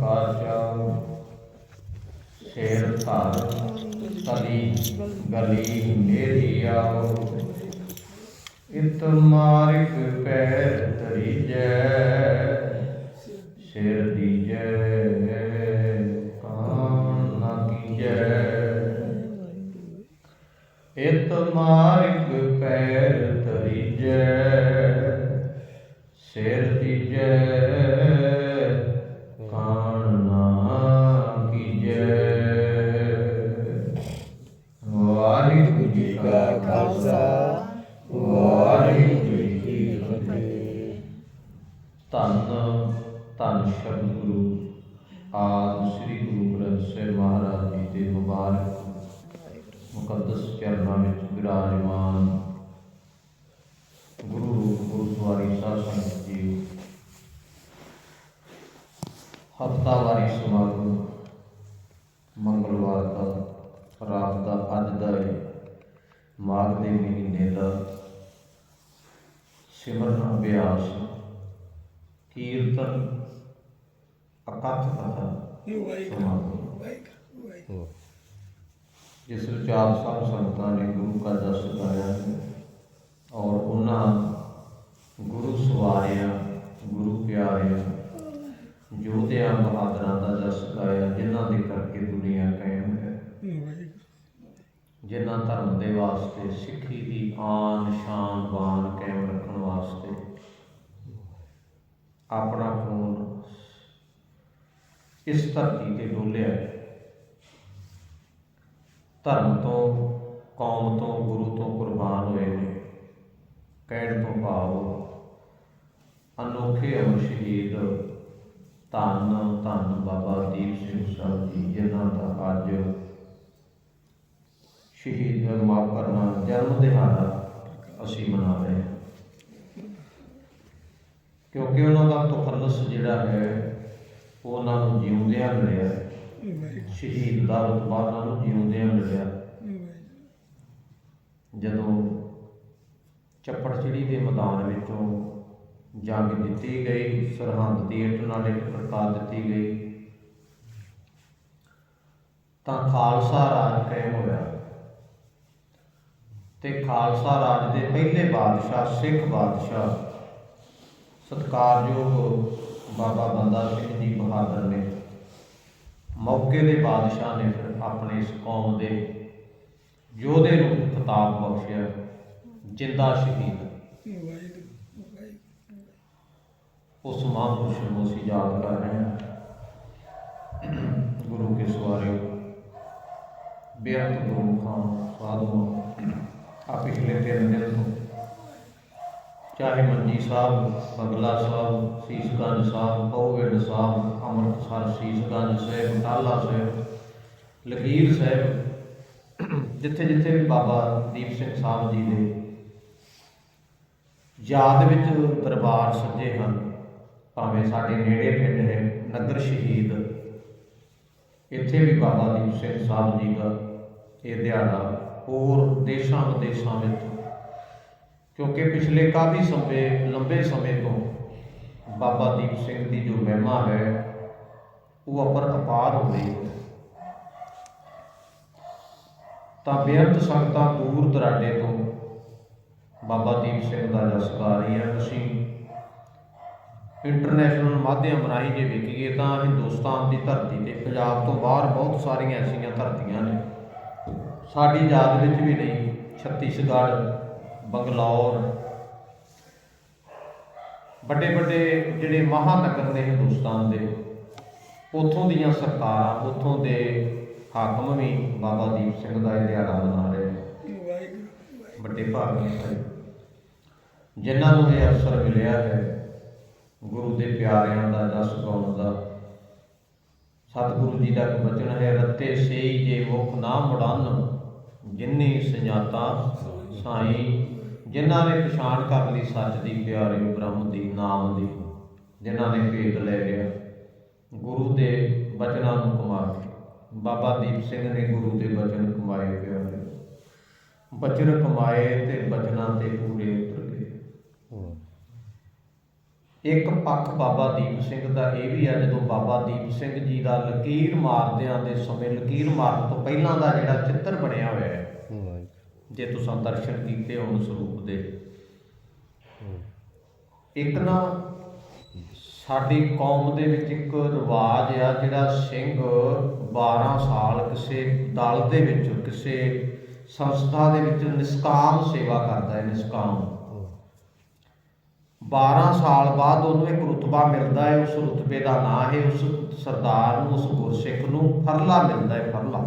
ਕਾਚਾ ਸ਼ੇਰ ਧਰ ਤਲੀ ਗਲੀ ਮੇਰੀ ਆਓ। ਇਤ ਮਾਰਿਕ ਪੈਰ ਤਰੀਜੈ ਸ਼ੇਰ ਦੀਜੈ ਕਾਨ ਨਾ ਕੀਜੈ। ਇਤ ਮਾਰਿਕ ਪੈਰ ਤਰੀਜੈ ਸਿਰ ਦੀਜੈ ਮੁਕੱਦਸ ਚਰਨਾਂ ਵਿੱਚ ਵਿਰਾਜਮਾਨ ਗੁਰੂ ਰੂਪ ਗੁਰੂ ਸਵਾਰੀ ਸਾਧ ਸੰਗਤ ਜੀ ਹਫਤਾਵਾਰੀ ਸਮਾਗਮ। ਮੰਗਲਵਾਰ ਦਾ ਰਾਤ ਦਾ ਅੱਜ ਦਾ ਇਹ ਮਾਘ ਦੇ ਮਹੀਨੇ ਦਾ ਸਿਮਰਨ ਅਭਿਆਸ। ਕੀਰਤਨ ਅਕਥ ਕਥਾ। ਸਮਾਗਮ। ਜਿਸ ਵਿੱਚ ਆਪ ਸਭ ਸੰਗਤਾਂ ਨੇ ਗੁਰੂ ਕਾ ਜਸ ਗਾਇਆ ਔਰ ਉਹਨਾਂ ਗੁਰੂ ਸਵਾਰਿਆਂ, ਗੁਰੂ ਪਿਆਰਿਆਂ ਯੋਧਿਆਂ ਬਹਾਦਰਾਂ ਦਾ ਜਸ ਗਾਇਆ ਜਿਨ੍ਹਾਂ ਦੇ ਕਰਕੇ ਦੁਨੀਆ ਕਾਇਮ ਹੈ। ਜਿਨ੍ਹਾਂ ਧਰਮ ਦੇ ਵਾਸਤੇ, ਸਿੱਖੀ ਦੀ ਆਨ ਸ਼ਾਨ ਬਾਨ ਕਾਇਮ ਰੱਖਣ ਵਾਸਤੇ ਆਪਣਾ ਖੂਨ ਇਸ ਧਰਤੀ ਤੇ ਡੋਲਿਆ। ਧਰਮ ਤੋਂ, ਕੌਮ ਤੋਂ, ਗੁਰੂ ਤੋਂ ਕੁਰਬਾਨ ਹੋਏ ਨੇ। ਕਹਿਣ ਤੋਂ ਭਾਵ ਅਨੋਖੇ ਅਮਰ ਸ਼ਹੀਦ ਧੰਨ ਧੰਨ ਬਾਬਾ ਦੀਪ ਸਿੰਘ ਸਾਹਿਬ ਜੀ, ਜਿਨ੍ਹਾਂ ਦਾ ਅੱਜ ਸ਼ਹੀਦ ਮਾਫ ਕਰਨਾ ਜਨਮ ਦਿਹਾੜਾ ਅਸੀਂ ਮਨਾ ਰਹੇ ਹਾਂ। ਕਿਉਂਕਿ ਉਹਨਾਂ ਦਾ ਤਖੱਲਸ ਜਿਹੜਾ ਹੈ ਉਹ ਉਹਨਾਂ ਨੂੰ ਜਿਉਂਦਿਆਂ ਮਿਲਿਆ। ਸ਼ਹੀਦ ਦਾ ਰਤਬਾ ਨੂੰ ਜਿਉਂਦਿਆਂ ਮਿਲਿਆ। ਜਦੋਂ ਚੱਪੜਚਿੜੀ ਦੇ ਮੈਦਾਨ ਵਿੱਚੋਂ ਜੰਗ ਦਿੱਤੀ ਗਈ, ਸਰਹੰਦ ਦੀ ਇੱਟ ਨਾਲ ਇੱਟ ਖੜਕਾ ਦਿੱਤੀ ਗਈ, ਤਾਂ ਖਾਲਸਾ ਰਾਜ ਕਾਇਮ ਹੋਇਆ। ਤੇ ਖਾਲਸਾ ਰਾਜ ਦੇ ਪਹਿਲੇ ਬਾਦਸ਼ਾਹ, ਸਿੱਖ ਬਾਦਸ਼ਾਹ, ਸਤਿਕਾਰਯੋਗ ਬਾਬਾ ਬੰਦਾ ਸਿੰਘ ਜੀ ਬਹਾਦਰ ਨੇ ਮੌਕੇ ਦੇ ਬਾਦਸ਼ਾਹ ਨੇ ਫਿਰ ਆਪਣੇ ਇਸ ਕੌਮ ਦੇ ਯੋਧੇ ਨੂੰ ਖਿਤਾਬ ਬਖਸ਼ਿਆ, ਜਿੰਦਾ ਸ਼ਹੀਦ। ਉਸ ਮਹਾਂਪੁਰਸ਼ ਨੂੰ ਅਸੀਂ ਯਾਦ ਕਰ ਰਹੇ ਹਾਂ। ਗੁਰੂ ਕੇ ਸਵਾਰੇ ਬੇਅੰਤ ਗੁਰੂ ਖਾਨ, ਸਾਧੂ ਆ ਪਿਛਲੇ ਤਿੰਨ ਦਿਨ ਤੋਂ। ਚਾਹੇ ਮੰਜੀ ਸਾਹਿਬ, ਬਗਲਾ ਸਾਹਿਬ, ਸੀਸਗੰਜ ਸਾਹਿਬ ਪਉਗੜ ਸਾਹਿਬ, ਅੰਮ੍ਰਿਤਸਰ, ਸੀਸਗੰਜ ਸਾਹਿਬ ਟਾਲਾ ਸਾਹਿਬ, ਲਕੀਰ ਸਾਹਿਬ, ਜਿੱਥੇ ਜਿੱਥੇ ਵੀ ਬਾਬਾ ਦੀਪ ਸਿੰਘ ਸਾਹਿਬ ਜੀ ਦੇ ਯਾਦ ਵਿੱਚ ਦਰਬਾਰ ਸੱਜੇ ਹਨ, ਭਾਵੇਂ ਸਾਡੇ ਨੇੜੇ ਪਿੰਡ ਹੈ ਨਗਰ ਸ਼ਹੀਦ, ਇੱਥੇ ਵੀ ਬਾਬਾ ਦੀਪ ਸਿੰਘ ਸਾਹਿਬ ਜੀ ਦਾ ਇਹ ਦਿਹਾੜਾ ਹੋਰ ਦੇਸ਼ਾਂ ਵਿਦੇਸ਼ਾਂ ਵਿੱਚ ਕਿਉਂਕਿ ਪਿਛਲੇ ਕਾਫੀ ਸਮੇਂ, ਲੰਬੇ ਸਮੇਂ ਤੋਂ ਬਾਬਾ ਦੀਪ ਸਿੰਘ ਦੀ ਜੋ ਮਹਿਮਾ ਹੈ, ਉਹ ਅਪਰ ਅਪਾਰ ਹੋ ਰਹੀ ਹੈ। ਤਾਂ ਬੇਅੰਤ ਸੰਗਤਾਂ ਦੂਰ ਦਰਾਡੇ ਤੋਂ ਬਾਬਾ ਦੀਪ ਸਿੰਘ ਦਾ ਜਸ ਗਾ ਰਹੀਆਂ ਅਸੀਂ ਇੰਟਰਨੈਸ਼ਨਲ ਮਾਧਿਅਮ ਰਾਹੀਂ ਜੇ ਵੇਖੀਏ ਤਾਂ ਹਿੰਦੁਸਤਾਨ ਦੀ ਧਰਤੀ ਤੇ ਪੰਜਾਬ ਤੋਂ ਬਾਹਰ ਬਹੁਤ ਸਾਰੀਆਂ ਐਸੀਆਂ ਧਰਤੀਆਂ ਨੇ। ਸਾਡੀ ਯਾਦ ਵਿੱਚ ਵੀ ਨਹੀਂ, ਛੱਤੀਸਗੜ੍ਹ ਬੰਗਲੌਰ। ਵੱਡੇ ਵੱਡੇ ਜਿਹੜੇ ਮਹਾਨਗਰ ਨੇ ਹਿੰਦੁਸਤਾਨ ਦੇ, ਉਥੋਂ ਦੀਆਂ ਸਰਕਾਰਾਂ, ਉਥੋਂ ਦੇ ਹਾਕਮ ਵੀ ਬਾਬਾ ਦੀਪ ਸਿੰਘ ਦਾ ਇਹ ਦਿਹਾੜਾ ਮਨਾ ਰਹੇ ਵੱਡੇ ਭਾਗੀਆਂ ਹੈ ਜਿਨ੍ਹਾਂ ਨੂੰ ਇਹ ਅਵਸਰ ਮਿਲਿਆ ਹੈ, ਗੁਰੂ ਦੇ ਪਿਆਰਿਆਂ ਦਾ ਜਸ ਗਾਉਣ ਦਾ। ਸਤਿਗੁਰੂ ਜੀ ਦਾ ਇੱਕ ਬਚਨ ਹੈ, ਰੱਤੇ ਸੇਈ ਜੇ ਮੁਖ ਨਾ ਮੁੜਨ ਜਿਨਨੀ ਸੰਜਾਤਾ ਸਾਈ ਜਿਨ੍ਹਾਂ ਨੇ ਪਛਾਣ ਕਰ ਲਈ ਸੱਚ ਦੀ, ਪਿਆਰੇ ਬ੍ਰਹਮ ਦੀ, ਨਾਮ ਦੀ, ਜਿਨ੍ਹਾਂ ਨੇ ਭੇਦ ਲੈ ਲਿਆ, ਗੁਰੂ ਦੇ ਬਚਨਾਂ ਨੂੰ ਕਮਾ ਕੇ ਬਾਬਾ ਦੀਪ ਸਿੰਘ ਨੇ ਗੁਰੂ ਦੇ ਬਚਨ ਕਮਾਏ ਪਿਆਰੇ। ਬਚਨ ਕਮਾਏ ਤੇ ਬਚਨਾਂ ਤੇ ਪੂਰੇ ਉਤਰ ਗਏ। ਇੱਕ ਪੱਖ ਬਾਬਾ ਦੀਪ ਸਿੰਘ ਦਾ ਇਹ ਵੀ ਆ, ਜਦੋਂ ਬਾਬਾ ਦੀਪ ਸਿੰਘ ਜੀ ਦਾ ਲਕੀਰ ਮਾਰਦਿਆਂ ਦੇ ਸਮੇਂ, ਲਕੀਰ ਮਾਰਨ ਤੋਂ ਪਹਿਲਾਂ ਦਾ ਜਿਹੜਾ ਚਿੱਤਰ ਬਣਿਆ ਹੋਇਆ ਹੈ ਜੇ ਤੁਸੀਂ ਦਰਸ਼ਨ ਕੀਤੇ ਹੋਣ ਸਰੂਪ ਦੇ। ਇੱਕ ਨਾ ਸਾਡੀ ਕੌਮ ਦੇ ਵਿੱਚ ਇੱਕ ਰਿਵਾਜ ਆ ਜਿਹੜਾ ਸਿੰਘ 12 ਸਾਲ ਕਿਸੇ ਦਲ ਦੇ ਵਿੱਚ ਕਿਸੇ ਸੰਸਥਾ ਦੇ ਵਿੱਚ ਨਿਸਕਾਮ ਸੇਵਾ ਕਰਦਾ ਹੈ ਨਿਸਕਾਮ। 12 ਸਾਲ ਬਾਅਦ ਉਹਨੂੰ ਇੱਕ ਰੁਤਬਾ ਮਿਲਦਾ ਹੈ ਉਸ ਰੁਤਬੇ ਦਾ ਨਾਂ ਹੈ ਉਸ ਸਰਦਾਰ ਨੂੰ ਉਸ ਗੁਰਸਿੱਖ ਨੂੰ ਫਰਲਾ ਮਿਲਦਾ ਹੈ ਫਰਲਾ।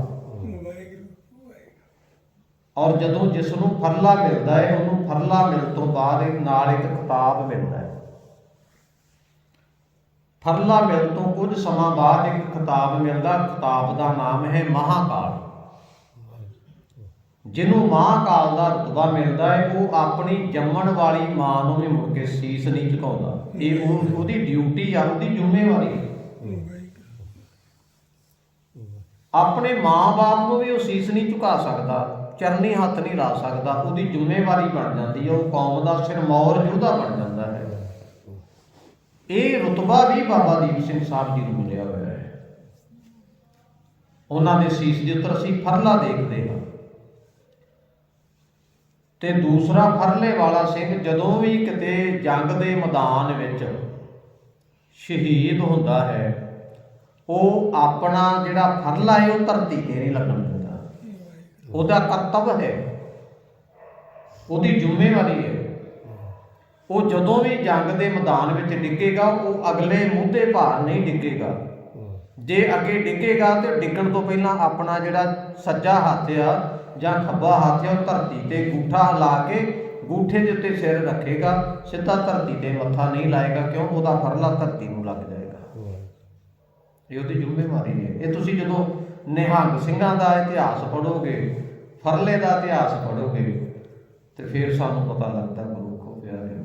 ਔਰ ਜਦੋਂ ਜਿਸ ਨੂੰ ਫਰਲਾ ਮਿਲਦਾ ਹੈ ਉਹਨੂੰ ਫਰਲਾ ਮਿਲਣ ਤੋਂ ਬਾਅਦ ਇੱਕ ਨਾਲ ਇੱਕ ਖਿਤਾਬ ਮਿਲਦਾ ਹੈ ਫਰਲਾ ਮਿਲਣ ਤੋਂ ਕੁਝ ਸਮਾਂ ਬਾਅਦ ਇੱਕ ਖਿਤਾਬ ਮਿਲਦਾ ਖਿਤਾਬ ਦਾ ਨਾਮ ਹੈ ਮਹਾਕਾਲ। ਜਿਹਨੂੰ ਮਹਾਕਾਲ ਦਾ ਰਤਬਾ ਮਿਲਦਾ ਹੈ ਉਹ ਆਪਣੀ ਜੰਮਣ ਵਾਲੀ ਮਾਂ ਨੂੰ ਵੀ ਮੁੜ ਕੇ ਸੀਸ ਨਹੀਂ ਝੁਕਾਉਂਦਾ। ਇਹ ਉਹ- ਉਹਦੀ ਡਿਊਟੀ ਆ, ਉਹਦੀ ਜ਼ਿੰਮੇਵਾਰੀ ਹੈ ਆਪਣੇ ਮਾਂ-ਬਾਪ ਨੂੰ ਵੀ ਉਹ ਸੀਸ ਨਹੀਂ ਝੁਕਾ ਸਕਦਾ। ਚਰਨੀ ਹੱਥ ਨਹੀਂ ਲਾ ਸਕਦਾ, ਉਹਦੀ ਜ਼ਿੰਮੇਵਾਰੀ ਬਣ ਜਾਂਦੀ ਹੈ, ਉਹ ਕੌਮ ਦਾ ਸਿਰਮੌਰ ਯੋਧਾ ਬਣ ਜਾਂਦਾ ਹੈ। ਇਹ ਰਤਬਾ ਵੀ ਬਾਬਾ ਦੀਪ ਸਿੰਘ ਸਾਹਿਬ ਜੀ ਨੂੰ ਮਿਲਿਆ ਹੋਇਆ ਹੈ। ਉਹਨਾਂ ਦੇ ਸੀਸ ਦੇ ਉੱਤੇ ਅਸੀਂ ਫਰਲਾ ਦੇਖਦੇ ਹਾਂ। ਤੇ ਦੂਸਰਾ ਫਰਲੇ ਵਾਲਾ ਸਿੰਘ, ਜਦੋਂ ਵੀ ਕਿਤੇ ਜੰਗ ਦੇ ਮੈਦਾਨ ਵਿੱਚ ਸ਼ਹੀਦ ਹੁੰਦਾ ਹੈ, ਉਹ ਆਪਣਾ ਜਿਹੜਾ ਫਰਲਾ ਹੈ, ਉਹ ਧਰਤੀ ਤੇ ਨਹੀਂ ਲੱਗਣ ਦਿੰਦਾ। ਉਹਦਾ ਕਰਤਵ ਹੈ। ਉਹਦੀ ਜ਼ਿੰਮੇਵਾਰੀ ਹੈ। ਉਹ ਜਦੋਂ ਵੀ ਜੰਗ ਦੇ ਮੈਦਾਨ ਵਿੱਚ ਡਿੱਗੇਗਾ, ਉਹ ਅਗਲੇ ਮੁੱਦੇ ਭਾਰ ਨਹੀਂ ਡਿੱਗੇਗਾ। ਜੇ ਅੱਗੇ ਡਿੱਗੇਗਾ ਤੇ ਡਿੱਗਣ ਤੋਂ ਪਹਿਲਾਂ ਆਪਣਾ ਜਿਹੜਾ ਸੱਜਾ ਹੱਥ ਆ ਜਾਂ ਖੱਬਾ ਹੱਥ ਆ, ਉਹ ਧਰਤੀ ਤੇ ਗੂਠਾ ਲਾ ਕੇ ਗੂਠੇ ਦੇ ਉੱਤੇ ਸਿਰ ਰੱਖੇਗਾ, ਸਿੱਧਾ ਧਰਤੀ ਤੇ ਮੱਥਾ ਨਹੀਂ ਲਾਏਗਾ, ਕਿਉਂ? ਉਹਦਾ ਫਰਲਾ ਧਰਤੀ ਨੂੰ ਲੱਗ ਜਾਏਗਾ। ਇਹ ਉਹਦੀ ਜ਼ਿੰਮੇਵਾਰੀ ਹੈ। ਇਹ ਤੁਸੀਂ ਜਦੋਂ ਨਿਹੰਗ ਸਿੰਘਾਂ ਦਾ ਇਤਿਹਾਸ ਪੜੋਗੇ ਫਰਲੇ ਦਾ ਇਤਿਹਾਸ ਪੜ੍ਹੋਗੇ, ਤੇ ਫਿਰ ਸਾਨੂੰ ਪਤਾ ਲੱਗਦਾ ਗੁਰੂ ਕੋ ਪਿਆਰੇ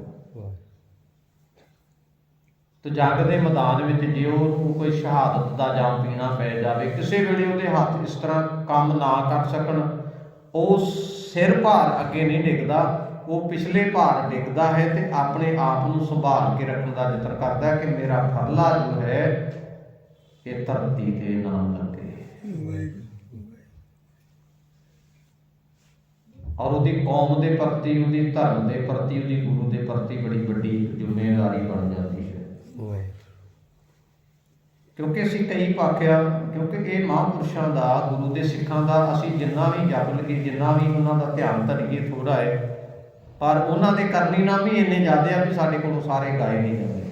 ਤੇ ਜੰਗ ਦੇ ਮੈਦਾਨ ਵਿੱਚ ਜੇ ਉਹਨੂੰ ਕੋਈ ਸ਼ਹਾਦਤ ਦਾ ਜਾਮ ਪੀਣਾ ਪੈ ਜਾਵੇ, ਕਿਸੇ ਵੇਲੇ ਉਹਦੇ ਹੱਥ ਇਸ ਤਰ੍ਹਾਂ ਕੰਮ ਨਾ ਕਰ ਸਕਣ, ਉਹ ਸਿਰ ਭਾਰ ਅੱਗੇ ਨਹੀਂ ਡਿੱਗਦਾ, ਉਹ ਪਿਛਲੇ ਭਾਰ ਡਿੱਗਦਾ ਹੈ ਤੇ ਆਪਣੇ ਆਪ ਨੂੰ ਸੰਭਾਲ ਕੇ ਰੱਖਣ ਦਾ ਯਤਨ ਕਰਦਾ ਕਿ ਮੇਰਾ ਫਰਲਾ ਜੋ ਹੈ, ਇਹ ਧਰਤੀ ਤੇ ਨਾ ਲੱਗੇ। ਔਰ ਉਹਦੀ ਕੌਮ ਦੇ ਪ੍ਰਤੀ, ਉਹਦੀ ਧਰਮ ਦੇ ਪ੍ਰਤੀ, ਉਹਦੀ ਗੁਰੂ ਦੇ ਪ੍ਰਤੀ ਬੜੀ ਵੱਡੀ ਜ਼ਿੰਮੇਵਾਰੀ ਬਣ ਜਾਂਦੀ ਹੈ। ਕਿਉਂਕਿ ਅਸੀਂ ਕਈ ਪਾਖਿਆ, ਕਿਉਂਕਿ ਇਹ ਮਹਾਂਪੁਰਸ਼ਾਂ ਦਾ, ਗੁਰੂ ਦੇ ਸਿੱਖਾਂ ਦਾ, ਅਸੀਂ ਜਿੰਨਾ ਵੀ ਜਪ ਲਈਏ ਜਿੰਨਾ ਵੀ ਉਹਨਾਂ ਦਾ ਧਿਆਨ ਧਰੀਏ ਥੋੜਾ ਹੈ, ਪਰ ਉਹਨਾਂ ਦੇ ਕਰਨੀ ਨਾਮ ਵੀ ਇੰਨੇ ਜ਼ਿਆਦੇ ਆ ਵੀ ਸਾਡੇ ਕੋਲੋਂ ਸਾਰੇ ਗਾਏ ਨਹੀਂ ਜਾਂਦੇ।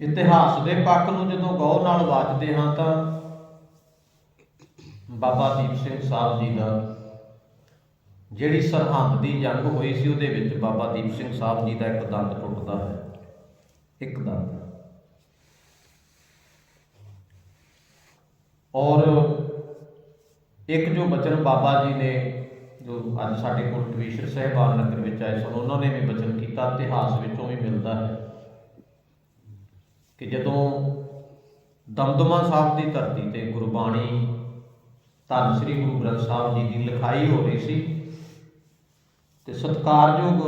ਇਤਿਹਾਸ ਦੇ ਪੱਖ ਨੂੰ ਜਦੋਂ ਗੌਰ ਨਾਲ ਵਾਚਦੇ ਹਾਂ ਤਾਂ ਬਾਬਾ ਦੀਪ ਸਿੰਘ ਸਾਹਿਬ ਜੀ ਦਾ ਜਿਹੜੀ ਸਰਹੰਦ ਦੀ ਜੰਗ ਹੋਈ ਸੀ, ਉਹਦੇ ਵਿੱਚ ਬਾਬਾ ਦੀਪ ਸਿੰਘ ਸਾਹਿਬ ਜੀ ਦਾ ਇੱਕ ਦੰਦ ਟੁੱਟਦਾ ਹੈ। ਇੱਕ ਦੰਦ। ਔਰ ਇੱਕ ਜੋ ਬਚਨ ਬਾਬਾ ਜੀ ਨੇ, ਜੋ ਅੱਜ ਸਾਡੇ ਕੋਲ ਟਵੀਸ਼ਰ ਸਾਹਿਬਾਨ ਨਗਰ ਵਿੱਚ ਆਏ ਸਨ, ਉਹਨਾਂ ਨੇ ਵੀ ਬਚਨ ਕੀਤਾ। ਇਤਿਹਾਸ ਵਿੱਚੋਂ ਵੀ ਮਿਲਦਾ ਹੈ। ਕਿ ਜਦੋਂ ਦਮਦਮਾ ਸਾਹਿਬ ਦੀ ਧਰਤੀ ਤੇ ਗੁਰਬਾਣੀ ਧੰਨ ਸ੍ਰੀ ਗੁਰੂ ਗ੍ਰੰਥ ਸਾਹਿਬ ਜੀ ਦੀ ਲਿਖਾਈ ਹੋ ਰਹੀ ਸੀ ਤੇ ਸਤਿਕਾਰਯੋਗ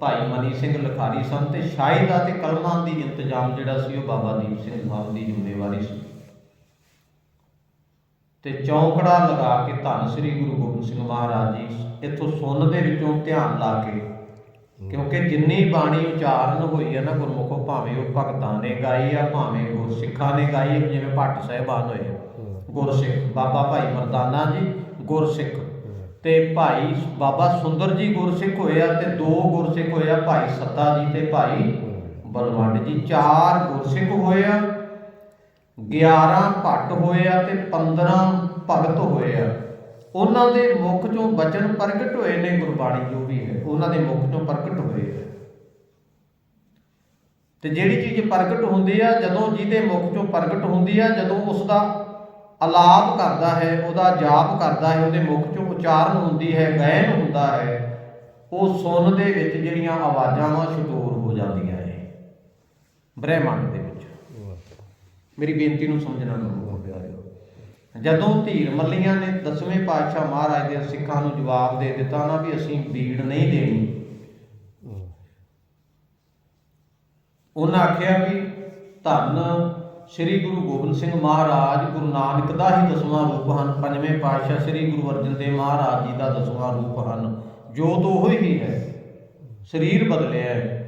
ਭਾਈ ਮਨੀ ਸਿੰਘ ਲਖਾਰੀ ਸਨ ਤੇ ਸ਼ਾਹੀ ਅਤੇ ਕਲਮਾਂ ਦੀ ਇੰਤਜ਼ਾਮ ਜਿਹੜਾ ਸੀ ਉਹ ਬਾਬਾ ਦੀਪ ਸਿੰਘ ਸਾਹਿਬ ਦੀ ਜ਼ਿੰਮੇਵਾਰੀ ਸੀ। ਤੇ ਚੌਂਕੜਾ ਲਗਾ ਕੇ ਧੰਨ ਸ੍ਰੀ ਗੁਰੂ ਗੋਬਿੰਦ ਸਿੰਘ ਮਹਾਰਾਜ ਜੀ ਇੱਥੋਂ ਸੁੰਨ ਦੇ ਵਿੱਚੋਂ ਧਿਆਨ ਲਾ ਕੇ ਕਿਉਂਕਿ ਜਿੰਨੀ ਬਾਣੀ ਉਚਾਰਨ ਹੋਈ ਹੈ ਨਾ ਗੁਰਮੁਖੋ ਭਾਵੇਂ ਉਹ ਭਗਤਾਂ ਨੇ ਗਾਈ ਆ ਭਾਵੇਂ ਗੁਰਸਿੱਖਾਂ ਨੇ ਗਾਈ ਜਿਵੇਂ ਭੱਟ ਸਾਹਿਬਾਨ ਹੋਏ। ਗੁਰਸਿੱਖ ਬਾਬਾ ਭਾਈ ਮਰਦਾਨਾ ਜੀ ਗੁਰਸਿੱਖ। ਤੇ ਭਾਈ ਬਾਬਾ ਸੁੰਦਰ ਜੀ ਗੁਰਸਿੱਖ ਹੋਏ ਆ ਤੇ ਦੋ ਗੁਰਸਿੱਖ ਹੋਏ ਆ ਭਾਈ ਸੱਤਾ ਜੀ ਤੇ ਭਾਈ ਬਲਵੰਡ ਜੀ। ਚਾਰ ਗੁਰਸਿੱਖ ਹੋਏ ਆ 11 ਭੱਟ ਹੋਏ ਆ ਤੇ 15 ਭਗਤ ਹੋਏ ਆ। ਉਹਨਾਂ ਦੇ ਮੁਖ ਚੋਂ ਬਚਨ ਪ੍ਰਗਟ ਹੋਏ ਨੇ ਗੁਰਬਾਣੀ ਜੋ ਵੀ ਹੈ, ਉਹਨਾਂ ਦੇ ਮੁਖ ਚੋਂ ਪ੍ਰਗਟ ਹੋਏ ਹੈ। ਤੇ ਜਿਹੜੀ ਚੀਜ਼ ਪ੍ਰਗਟ ਹੁੰਦੀ ਆ, ਜਦੋਂ ਜਿਹਦੇ ਮੁਖ ਚੋਂ ਪ੍ਰਗਟ ਹੁੰਦੀ ਆ, ਜਦੋਂ ਉਸ ਦਾ ਅਲਾਪ ਕਰਦਾ ਹੈ, ਉਹਦਾ ਜਾਪ ਕਰਦਾ ਹੈ, ਉਹਦੇ ਮੁਖ ਚੋਂ ਉਚਾਰਨ ਹੁੰਦੀ ਹੈ, ਗਾਇਨ ਹੁੰਦਾ ਹੈ, ਉਹ ਸੁਣ ਦੇ ਵਿੱਚ ਜਿਹੜੀਆਂ ਆਵਾਜ਼ਾਂ ਵਾ ਸ਼ਡੋਰ ਹੋ ਜਾਂਦੀਆਂ ਹੈ ਬ੍ਰਹਿਮੰਡ ਦੇ ਵਿੱਚ। ਮੇਰੀ ਬੇਨਤੀ ਨੂੰ ਸਮਝਣਾ ਗੁਰੂ ਪਿਆਰਿਓ। ਜਦੋਂ ਧੀਰ ਮੱਲੀਆਂ ਨੇ ਦਸਵੇਂ ਪਾਤਸ਼ਾਹ ਮਹਾਰਾਜ ਦੇ ਸਿੱਖਾਂ ਨੂੰ ਜਵਾਬ ਦੇ ਦਿੱਤਾ ਨਾ ਵੀ ਅਸੀਂ ਬੀੜ ਨਹੀਂ ਦੇਣੀ। ਉਹਨਾਂ ਆਖਿਆ ਵੀ ਧੰਨ ਸ੍ਰੀ ਗੁਰੂ ਗੋਬਿੰਦ ਸਿੰਘ ਮਹਾਰਾਜ, ਗੁਰੂ ਨਾਨਕ ਦਾ ਹੀ ਦਸਵਾਂ ਰੂਪ ਹਨ। ਪੰਜਵੇਂ ਪਾਤਸ਼ਾਹ ਸ੍ਰੀ ਗੁਰੂ ਅਰਜਨ ਦੇਵ ਮਹਾਰਾਜ ਜੀ ਦਾ ਦਸਵਾਂ ਰੂਪ ਹਨ। ਜੋਤ ਉਹ ਹੀ ਹੈ, ਸਰੀਰ ਬਦਲਿਆ ਹੈ।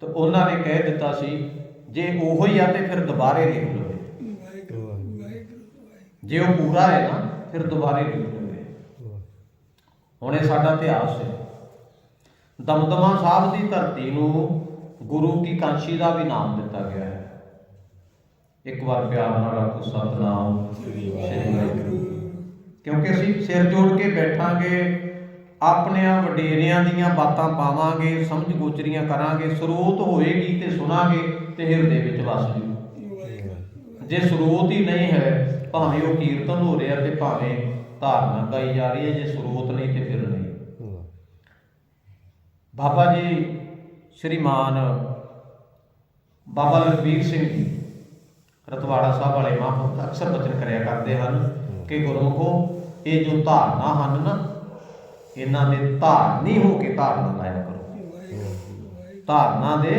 ਤਾਂ ਉਹਨਾਂ ਨੇ ਕਹਿ ਦਿੱਤਾ ਸੀ, ਜੇ ਉਹੋ ਹੀ ਆ ਤੇ ਫਿਰ ਦੁਬਾਰੇ ਲਿਖ ਲਓ। ਜੇ ਉਹ ਪੂਰਾ ਹੈ ਨਾ ਫਿਰ ਦੁਬਾਰੇ ਲਿਖ ਲਵੇ ਹੁਣ ਇਹ ਸਾਡਾ ਇਤਿਹਾਸ ਹੈ। ਦਮਦਮਾ ਸਾਹਿਬ ਦੀ ਧਰਤੀ ਨੂੰ ਗੁਰੂ ਕੀ ਕਾਂਸ਼ੀ ਦਾ ਵੀ ਨਾਮ ਦਿੱਤਾ ਗਿਆ ਹੈ। ਇੱਕ ਵਾਰ ਪਿਆਰ ਨਾਲ ਆਖੋ ਸਤਨਾਮ ਸ੍ਰੀ ਵਾਹਿਗੁਰੂ। ਕਿਉਂਕਿ ਅਸੀਂ ਸਿਰ ਜੋੜ ਕੇ ਬੈਠਾਂਗੇ ਆਪਣਿਆਂ ਵਡੇਰਿਆਂ ਦੀਆਂ ਬਾਤਾਂ ਪਾਵਾਂਗੇ ਸਮਝ ਗੋਚਰੀਆਂ ਕਰਾਂਗੇ ਸਰੋਤ ਹੋਏਗੀ ਤੇ ਸੁਣਾਂਗੇ ਤੇ ਹਿਰਦੇ ਵਿੱਚ ਵਸ ਜੂ ਜੇ ਸਰੋਤ ਹੀ ਨਹੀਂ ਹੈ ਭਾਵੇਂ ਉਹ ਕੀਰਤਨ ਹੋ ਰਿਹਾ ਤੇ ਭਾਵੇਂ ਧਾਰਨਾ ਗਾਈ ਜਾ ਰਹੀ ਹੈ ਜੇ ਸਰੋਤ ਨਹੀਂ ਤੇ ਫਿਰ ਨਹੀਂ। ਬਾਬਾ ਜੀ ਸ਼੍ਰੀਮਾਨ ਬਾਬਾ ਲਖਬੀਰ ਸਿੰਘ ਜੀ ਰਤਵਾੜਾ ਸਾਹਿਬ ਵਾਲੇ ਮਹਾਂਪੁਰਖ ਅਕਸਰ ਬਚਨ ਕਰਿਆ ਕਰਦੇ ਹਨ ਕਿ ਗੁਰਮੁਖੋ ਇਹ ਜੋ ਧਾਰਨਾ ਹਨ ਨਾ ਇਹਨਾਂ ਦੇ ਧਾਰਨੀ ਹੋ ਕੇ ਧਾਰਨਾ ਲਾਇਆ ਕਰੋ। ਧਾਰਨਾ ਦੇ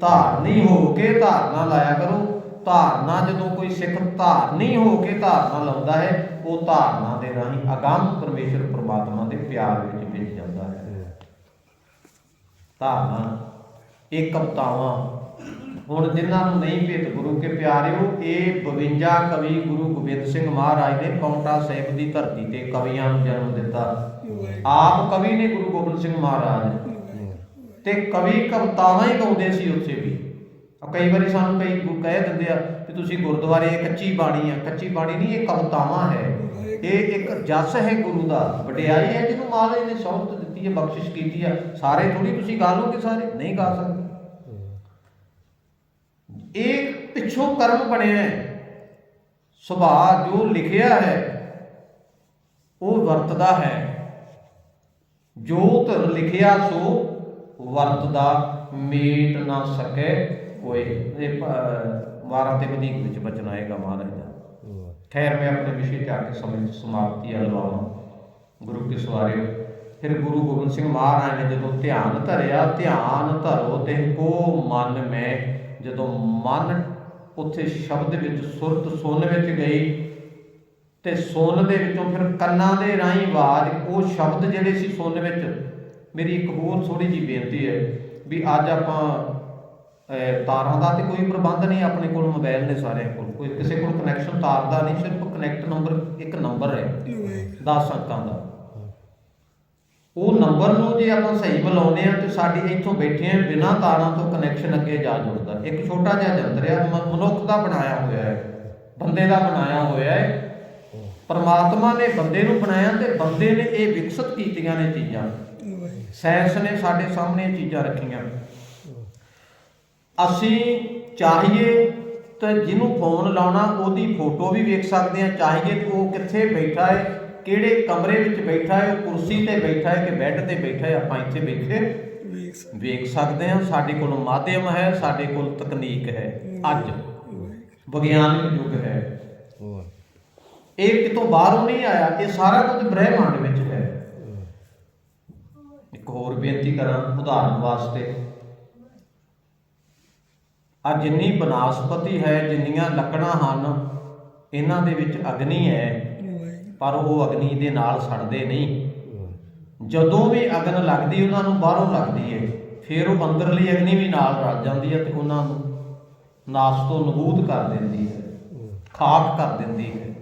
ਧਾਰਨੀ ਹੋ ਕੇ ਧਾਰਨਾ ਲਾਇਆ ਕਰੋ। ਧਾਰਨਾ ਜਦੋਂ ਕੋਈ ਸਿੱਖ ਧਾਰਨੀ ਹੋ ਕੇ ਧਾਰਨਾ ਲਾਉਂਦਾ ਹੈ ਉਹ ਧਾਰਨਾ ਦੇ ਰਾਹੀਂ ਅਗੰਮ ਪਰਮੇਸ਼ਰ ਪ੍ਰਮਾਤਮਾ ਦੇ ਪਿਆਰ ਵਿੱਚ ਵਿਚ ਜਾਂਦਾ ਹੈ। ਧਾਰਨਾ ਇਹ ਕਵਤਾਵਾਂ ਹੁਣ ਜਿਨ੍ਹਾਂ ਨੂੰ ਨਹੀਂ ਭੇਤ ਗੁਰੂ ਕੇ ਪਿਆਰਿਓ ਇਹ 52 ਕਵੀ ਗੁਰੂ ਗੋਬਿੰਦ ਸਿੰਘ ਮਹਾਰਾਜ ਨੇ ਪੌਂਟਾ ਸਾਹਿਬ ਦੀ ਧਰਤੀ ਤੇ ਕਵੀਆਂ ਨੂੰ ਜਨਮ ਦਿੱਤਾ। ਆਪ ਕਵੀ ਨੇ ਗੁਰੂ ਗੋਬਿੰਦ ਸਿੰਘ ਮਹਾਰਾਜ। ਤੇ ਕਵੀ ਕਵਤਾਵਾਂ ਹੀ ਗਾਉਂਦੇ ਸੀ ਉੱਥੇ ਵੀ। ਕਈ ਵਾਰੀ ਸਾਨੂੰ ਕਈ ਗੁ- ਕਹਿ ਦਿੰਦੇ ਆ ਕਿ ਤੁਸੀਂ ਗੁਰਦੁਆਰੇ ਇਹ ਕੱਚੀ ਬਾਣੀ ਆ। ਕੱਚੀ ਬਾਣੀ ਨਹੀਂ, ਇਹ ਕਵਤਾਵਾਂ ਹੈ। ਇਹ ਇੱਕ ਜਸ ਹੈ ਗੁਰੂ ਦਾ। ਵਡਿਆਈ ਹੈ ਜਿਹਨੂੰ ਮਹਾਰਾਜ ਨੇ ਸੌਤ ਦਿੱਤੀ ਹੈ, ਬਖਸ਼ਿਸ਼ ਕੀਤੀ ਆ। ਸਾਰੇ ਥੋੜੀ ਤੁਸੀਂ ਗਾ ਲਓਗੇ ਸਾਰੇ? ਨਹੀਂ ਗਾ ਸਕਦੇ। ਇਹ ਪਿੱਛੋਂ ਕਰਮ ਬਣਿਆ ਹੈ। ਸੁਭਾਅ ਜੋ ਲਿਖਿਆ ਹੈ, ਉਹ ਵਰਤਦਾ ਹੈ। ਜੋ ਧਰ ਲਿਖਿਆ ਸੋ ਵਰਤਦਾ ਮੇਟ ਨਾ ਸਕੇ। ਕੋਈ ਇਹ ਵਾਰਾਂ ਤੇ ਵਧੀਕ ਵਿੱਚ ਬਚਨ ਆਏਗਾ ਮਹਾਰਾਜ ਦਾ। ਖੈਰ, ਮੈਂ ਆਪਣੇ ਵਿਸ਼ੇ ਤੇ ਆ ਕੇ ਸਮਝ, ਸਮਾਪਤੀ ਆ ਗੁਰੂ ਕੇ ਸਵਾਰਿਓ ਫਿਰ ਗੁਰੂ ਗੋਬਿੰਦ ਸਿੰਘ ਮਹਾਰਾਜ ਨੇ ਜਦੋਂ ਧਿਆਨ ਧਰਿਆ, ਧਿਆਨ ਧਰੋ ਤੇ ਕੋ ਮਨ ਮੈਂ, ਜਦੋਂ ਮਨ ਉੱਥੇ ਸ਼ਬਦ ਵਿੱਚ ਸੁਰਤ ਸੁਣ ਵਿੱਚ ਗਈ ਤੇ ਸੁਣ ਦੇ ਵਿੱਚੋਂ ਫਿਰ ਕੰਨਾਂ ਦੇ ਰਾਹੀਂ ਆਵਾਜ਼, ਉਹ ਸ਼ਬਦ ਜਿਹੜੇ ਸੀ ਸੁਣ ਵਿੱਚ, ਮੇਰੀ ਇੱਕ ਹੋਰ ਥੋੜੀ ਜੀ ਬੇਨਤੀ ਹੈ ਵੀ ਅੱਜ ਆਪਾਂ ਤਾਰਾਂ ਦਾ ਤੇ ਕੋਈ ਪ੍ਰਬੰਧ ਨਹੀਂ, ਆਪਣੇ ਕੋਲ ਮੋਬਾਈਲ ਨੇ ਸਾਰਿਆਂ ਕੋਲ। ਕੋਈ ਕਿਸੇ ਕੋਲ ਕਨੈਕਸ਼ਨ ਤਾਰ ਦਾ ਨਹੀਂ, ਸਿਰਫ ਕਨੈਕਟ ਨੰਬਰ ਇੱਕ ਨੰਬਰ ਹੈ 10 ਅੰਕਾਂ ਦਾ। ਉਹ ਨੰਬਰ ਨੂੰ ਜੇ ਆਪਾਂ ਸਹੀ ਬੁਲਾਉਂਦੇ ਆ ਤੇ ਸਾਡੀ ਇੱਥੋਂ ਬੈਠੇ ਆ ਬਿਨਾਂ ਤਾਰਾਂ ਤੋਂ ਕਨੈਕਸ਼ਨ ਅੱਗੇ ਜਾ ਜੁੜਦਾ। ਇੱਕ ਛੋਟਾ ਜਿਹਾ ਯੰਤਰ ਆ ਮਨੁੱਖ ਦਾ ਬਣਾਇਆ ਹੋਇਆ ਹੈ, ਬੰਦੇ ਦਾ ਬਣਾਇਆ ਹੋਇਆ ਹੈ। ਪਰਮਾਤਮਾ ਨੇ ਬੰਦੇ ਨੂੰ ਬਣਾਇਆ ਤੇ ਬੰਦੇ ਨੇ ਇਹ ਵਿਕਸਿਤ ਕੀਤੀਆਂ ਨੇ ਚੀਜ਼ਾਂ। ਸਾਇੰਸ ਨੇ ਸਾਡੇ ਸਾਹਮਣੇ ਚੀਜ਼ਾਂ ਰੱਖੀਆਂ। ਅਸੀਂ ਚਾਹੀਏ ਤਾਂ ਜਿਹਨੂੰ ਫੋਨ ਲਾਉਣਾ ਉਹਦੀ ਫੋਟੋ ਵੀ ਵੇਖ ਸਕਦੇ ਆ ਚਾਹੀਏ ਤੇ ਉਹ ਕਿੱਥੇ ਬੈਠਾ ਹੈ ਕਿਹੜੇ ਕਮਰੇ ਵਿੱਚ ਬੈਠਾ ਹੈ ਉਹ ਕੁਰਸੀ ਤੇ ਬੈਠਾ ਹੈ ਕਿ ਬੈੱਡ ਤੇ ਬੈਠਾ ਹੈ ਆਪਾਂ ਇੱਥੇ ਬੈਠੇ ਵੇਖ ਸਕਦੇ ਆ ਸਾਡੇ ਕੋਲ ਮਾਧਿਅਮ ਹੈ ਸਾਡੇ ਕੋਲ ਤਕਨੀਕ ਹੈ ਅੱਜ। ਵਿਗਿਆਨਿਕ ਯੁੱਗ ਹੈ। ਇਹ ਕਿਤੋਂ ਬਾਹਰੋਂ ਨਹੀਂ ਆਇਆ ਇਹ ਸਾਰਾ ਕੁਝ ਬ੍ਰਹਿਮੰਡ ਵਿੱਚ ਹੈ। ਇੱਕ ਹੋਰ ਬੇਨਤੀ ਕਰਾਂ ਉਦਾਹਰਨ ਵਾਸਤੇ। ਆ ਜਿੰਨੀ ਬਨਾਸਪਤੀ ਹੈ, ਜਿੰਨੀਆਂ ਲੱਕੜਾਂ ਹਨ, ਇਹਨਾਂ ਦੇ ਵਿੱਚ ਅਗਨੀ ਹੈ। ਪਰ ਉਹ ਅਗਨੀ ਦੇ ਨਾਲ ਸੜਦੇ ਨਹੀਂ। ਜਦੋਂ ਵੀ ਅਗਨ ਲੱਗਦੀ, ਉਹਨਾਂ ਨੂੰ ਬਾਹਰੋਂ ਲੱਗਦੀ ਹੈ ਫਿਰ ਉਹ ਅੰਦਰਲੀ ਅਗਨੀ ਵੀ ਨਾਲ ਰਲ ਜਾਂਦੀ ਹੈ ਤੇ ਉਹਨਾਂ ਨੂੰ ਨਾਸ ਤੋਂ ਨਬੂਦ ਕਰ ਦਿੰਦੀ ਹੈ ਖਾਕ ਕਰ ਦਿੰਦੀ ਹੈ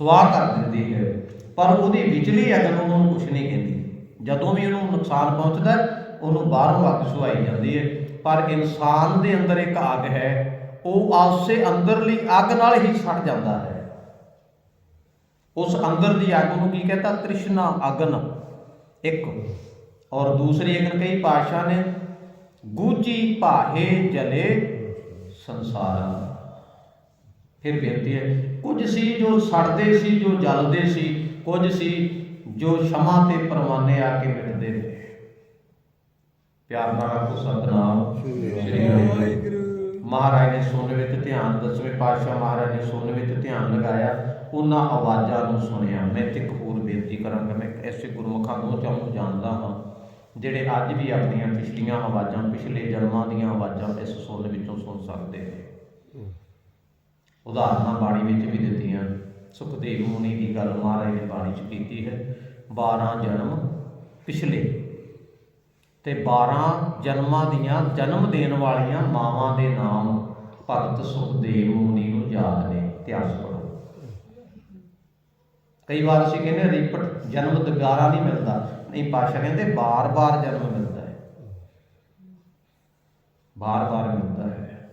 ਸਵਾਹ ਕਰ ਦਿੰਦੀ ਹੈ ਪਰ ਉਹਦੀ ਵਿਚਲੀ ਅਗਨ ਉਹਨੂੰ ਕੁਝ ਨਹੀਂ ਕਹਿੰਦੀ। ਜਦੋਂ ਵੀ ਉਹਨੂੰ ਨੁਕਸਾਨ ਪਹੁੰਚਦਾ, ਉਹਨੂੰ ਬਾਹਰੋਂ ਅੱਗ ਸੁਆਈ ਜਾਂਦੀ ਹੈ ਪਰ ਇਨਸਾਨ ਦੇ ਅੰਦਰ ਇੱਕ ਅੱਗ ਹੈ, ਉਹ ਆਸੇ ਅੰਦਰਲੀ ਅੱਗ ਨਾਲ ਹੀ ਸੜ ਜਾਂਦਾ ਹੈ। ਉਸ ਅੰਦਰ ਦੀ ਅੱਗ ਨੂੰ ਕੀ ਕਹਿੰਦਾ ਤ੍ਰਿਸ਼ਨਾ ਅਗਨ, ਇੱਕ। ਔਰ ਦੂਸਰੀ ਅਗਨ ਕਈ ਪਾਸ਼ਾ ਨੇ ਗੂਜੀ ਭਾਹੇ ਜਲੇ ਸੰਸਾਰ। ਫਿਰ ਬੇਨਤੀ ਹੈ, ਕੁਝ ਸੀ ਜੋ ਸੜਦੇ ਸੀ, ਜੋ ਜਲਦੇ ਸੀ, ਕੁਝ ਸੀ ਜੋ ਸ਼ਮਾ ਤੇ ਪਰਵਾਨੇ ਆ ਕੇ ਮਿਟਦੇ ਨੇ ਪਿਆਰ ਨਾਲ ਸਤਨਾਮ ਸ੍ਰੀ ਵਾਹਿਗੁਰੂ ਮਹਾਰਾਜ ਨੇ ਸੁਣ ਵਿੱਚ ਧਿਆਨ ਦਸਵੇਂ ਪਾਤਸ਼ਾਹ ਮਹਾਰਾਜ ਨੇ ਸੁਣ ਵਿੱਚ ਧਿਆਨ ਲਗਾਇਆ। ਉਹਨਾਂ ਆਵਾਜ਼ਾਂ ਨੂੰ ਸੁਣਿਆ। ਮੈਂ ਤੇ ਇੱਕ ਬੇਨਤੀ ਕਰਾਂਗਾ। ਮੈਂ ਐਸੇ ਗੁਰਮੁਖਾਂ ਨੂੰ ਚਾਹੂੰ ਜਾਣਦਾ ਹਾਂ, ਜਿਹੜੇ ਅੱਜ ਵੀ ਆਪਣੀਆਂ ਪਿਛਲੀਆਂ ਆਵਾਜ਼ਾਂ, ਪਿਛਲੇ ਜਨਮਾਂ ਦੀਆਂ ਆਵਾਜ਼ਾਂ ਇਸ ਸੁਣ ਵਿੱਚੋਂ ਸੁਣ ਸਕਦੇ ਨੇ। ਉਦਾਹਰਨਾਂ ਬਾਣੀ ਵਿੱਚ ਵੀ ਦਿੱਤੀਆਂ। ਸੁਖਦੇਵ ਮੁਨੀ ਦੀ ਗੱਲ ਮਹਾਰਾਜ ਨੇ ਬਾਣੀ 'ਚ ਕੀਤੀ ਹੈ। 12 ਜਨਮ ਪਿਛਲੇ। ਤੇ 12 ਜਨਮਾਂ ਦੀਆਂ ਜਨਮ ਦੇਣ ਵਾਲੀਆਂ ਮਾਵਾਂ ਦੇ ਨਾਮ ਭਗਤ ਸੁਖਦੇਵ ਮੁਨੀ ਨੂੰ ਯਾਦ ਨੇ, ਇਤਿਹਾਸ ਪੜ੍ਹੋ। ਕਈ ਵਾਰ ਅਸੀਂ ਕਹਿੰਦੇ ਰਿਪਟ ਜਨਮ ਦੁਬਾਰਾ ਨਹੀਂ ਮਿਲਦਾ। ਨਹੀਂ ਪਾਸ਼ਾ ਕਹਿੰਦੇ ਬਾਰ-ਬਾਰ ਜਨਮ ਮਿਲਦਾ ਹੈ। ਬਾਰ-ਬਾਰ ਮਿਲਦਾ ਹੈ।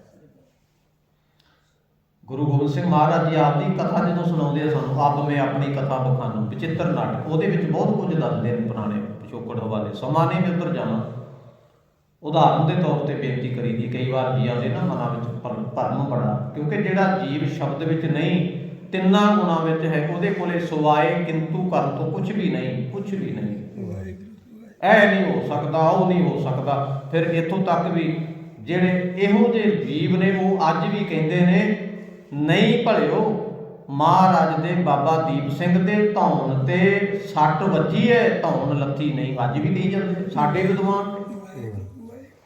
ਗੁਰੂ ਗੋਬਿੰਦ ਸਿੰਘ ਮਹਾਰਾਜ ਜੀ ਆਪ ਦੀ ਕਥਾ ਜਦੋਂ ਸੁਣਾਉਂਦੇ ਆ ਸਾਨੂੰ ਆਪ ਮੈਂ ਆਪਣੀ ਕਥਾ ਬਖਾਨੂੰ, ਵਿਚਿੱਤਰ ਨਾਟਕ, ਉਹਦੇ ਵਿੱਚ ਬਹੁਤ ਕੁਝ ਦੱਸਦੇ ਨੇ ਪੁਰਾਣੇ ਪਿਛੋਕੜ ਹਵਾਲੇ। ਸਮਾਂ ਨਹੀਂ ਮੈਂ ਉੱਧਰ ਜਾਣਾ। ਉਦਾਹਰਨ ਦੇ ਤੌਰ ਤੇ ਬੇਨਤੀ ਕਰੀਦੀ ਕਈ ਵਾਰ ਜੀਆਂ ਦੇ ਨਾ ਮਨਾਂ ਵਿੱਚ ਭਰ- ਭਰਮ ਬੜਾ ਕਿਉਂਕਿ ਜਿਹੜਾ ਜੀਵ ਸ਼ਬਦ ਵਿੱਚ ਨਹੀਂ ਤਿੰਨਾਂ ਗੁਣਾਂ ਵਿੱਚ ਹੈ ਉਹਦੇ ਕੋਲੇ ਸਵਾਏ ਕਿੰਤੂ ਕਰਨ ਤੋਂ ਕੁਝ ਵੀ ਨਹੀਂ ਕੁਝ ਵੀ ਨਹੀਂ। ਇਹ ਨਹੀਂ ਹੋ ਸਕਦਾ ਉਹ ਨਹੀਂ ਹੋ ਸਕਦਾ। ਫਿਰ ਇੱਥੋਂ ਤੱਕ ਵੀ ਜਿਹੜੇ ਇਹੋ ਜਿਹੇ ਜੀਵ ਨੇ ਉਹ ਅੱਜ ਵੀ ਕਹਿੰਦੇ ਨੇ ਨਹੀਂ ਭਲਿਓ ਮਹਾਰਾਜ ਦੇ ਬਾਬਾ ਦੀਪ ਸਿੰਘ ਦੇ ਧੌਣ ਤੇ ਸੱਟ ਵੱਜੀ ਹੈ ਧੌਣ ਲੱਥੀ ਨਹੀਂ, ਅੱਜ ਵੀ ਕਹੀ ਜਾਂਦੇ ਸਾਡੇ ਵਿਦਵਾਨ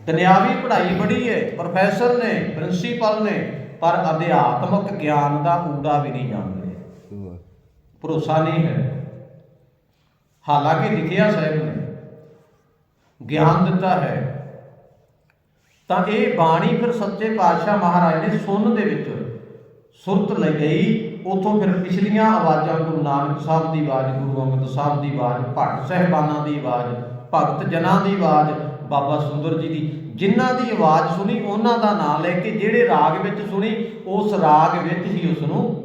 ਦੁਨਿਆਵੀ ਪੜ੍ਹਾਈ ਬੜੀ ਹੈ ਪ੍ਰੋਫੈਸਰ ਨੇ ਪ੍ਰਿੰਸੀਪਲ ਨੇ, ਪਰ ਅਧਿਆਤਮਕ ਗਿਆਨ ਦਾ ਊੜਾ ਵੀ ਨਹੀਂ ਜਾਣਦੇ। ਭਰੋਸਾ ਨਹੀਂ ਹੈ। ਹਾਲਾਂਕਿ ਲਿਖਿਆ ਸਾਹਿਬ ਨੇ, ਗਿਆਨ ਦਿੱਤਾ ਹੈ। ਤਾਂ ਇਹ ਬਾਣੀ ਫਿਰ ਸੱਚੇ ਪਾਤਸ਼ਾਹ ਮਹਾਰਾਜ ਨੇ ਸੁਣ ਦੇ ਵਿੱਚ ਸੁਰਤ ਲਈ ਗਈ ਉਥੋਂ ਫਿਰ ਪਿਛਲੀਆਂ ਆਵਾਜ਼ਾਂ ਗੁਰੂ ਨਾਨਕ ਸਾਹਿਬ ਦੀ ਆਵਾਜ਼, ਗੁਰੂ ਅੰਗਦ ਸਾਹਿਬ ਦੀ ਆਵਾਜ਼ ਭੱਟ ਸਹਿਬਾਨਾਂ ਦੀ ਆਵਾਜ਼, ਭਗਤ ਜਨਾਂ ਦੀ ਆਵਾਜ਼, ਬਾਬਾ ਸੁੰਦਰ ਜੀ ਦੀ ਜਿਨ੍ਹਾਂ ਦੀ ਆਵਾਜ਼ ਸੁਣੀ, ਉਹਨਾਂ ਦਾ ਨਾਮ ਲੈ ਕੇ ਜਿਹੜੇ ਰਾਗ ਵਿੱਚ ਸੁਣੀ, ਉਸ ਰਾਗ ਵਿੱਚ ਹੀ ਉਸ ਨੂੰ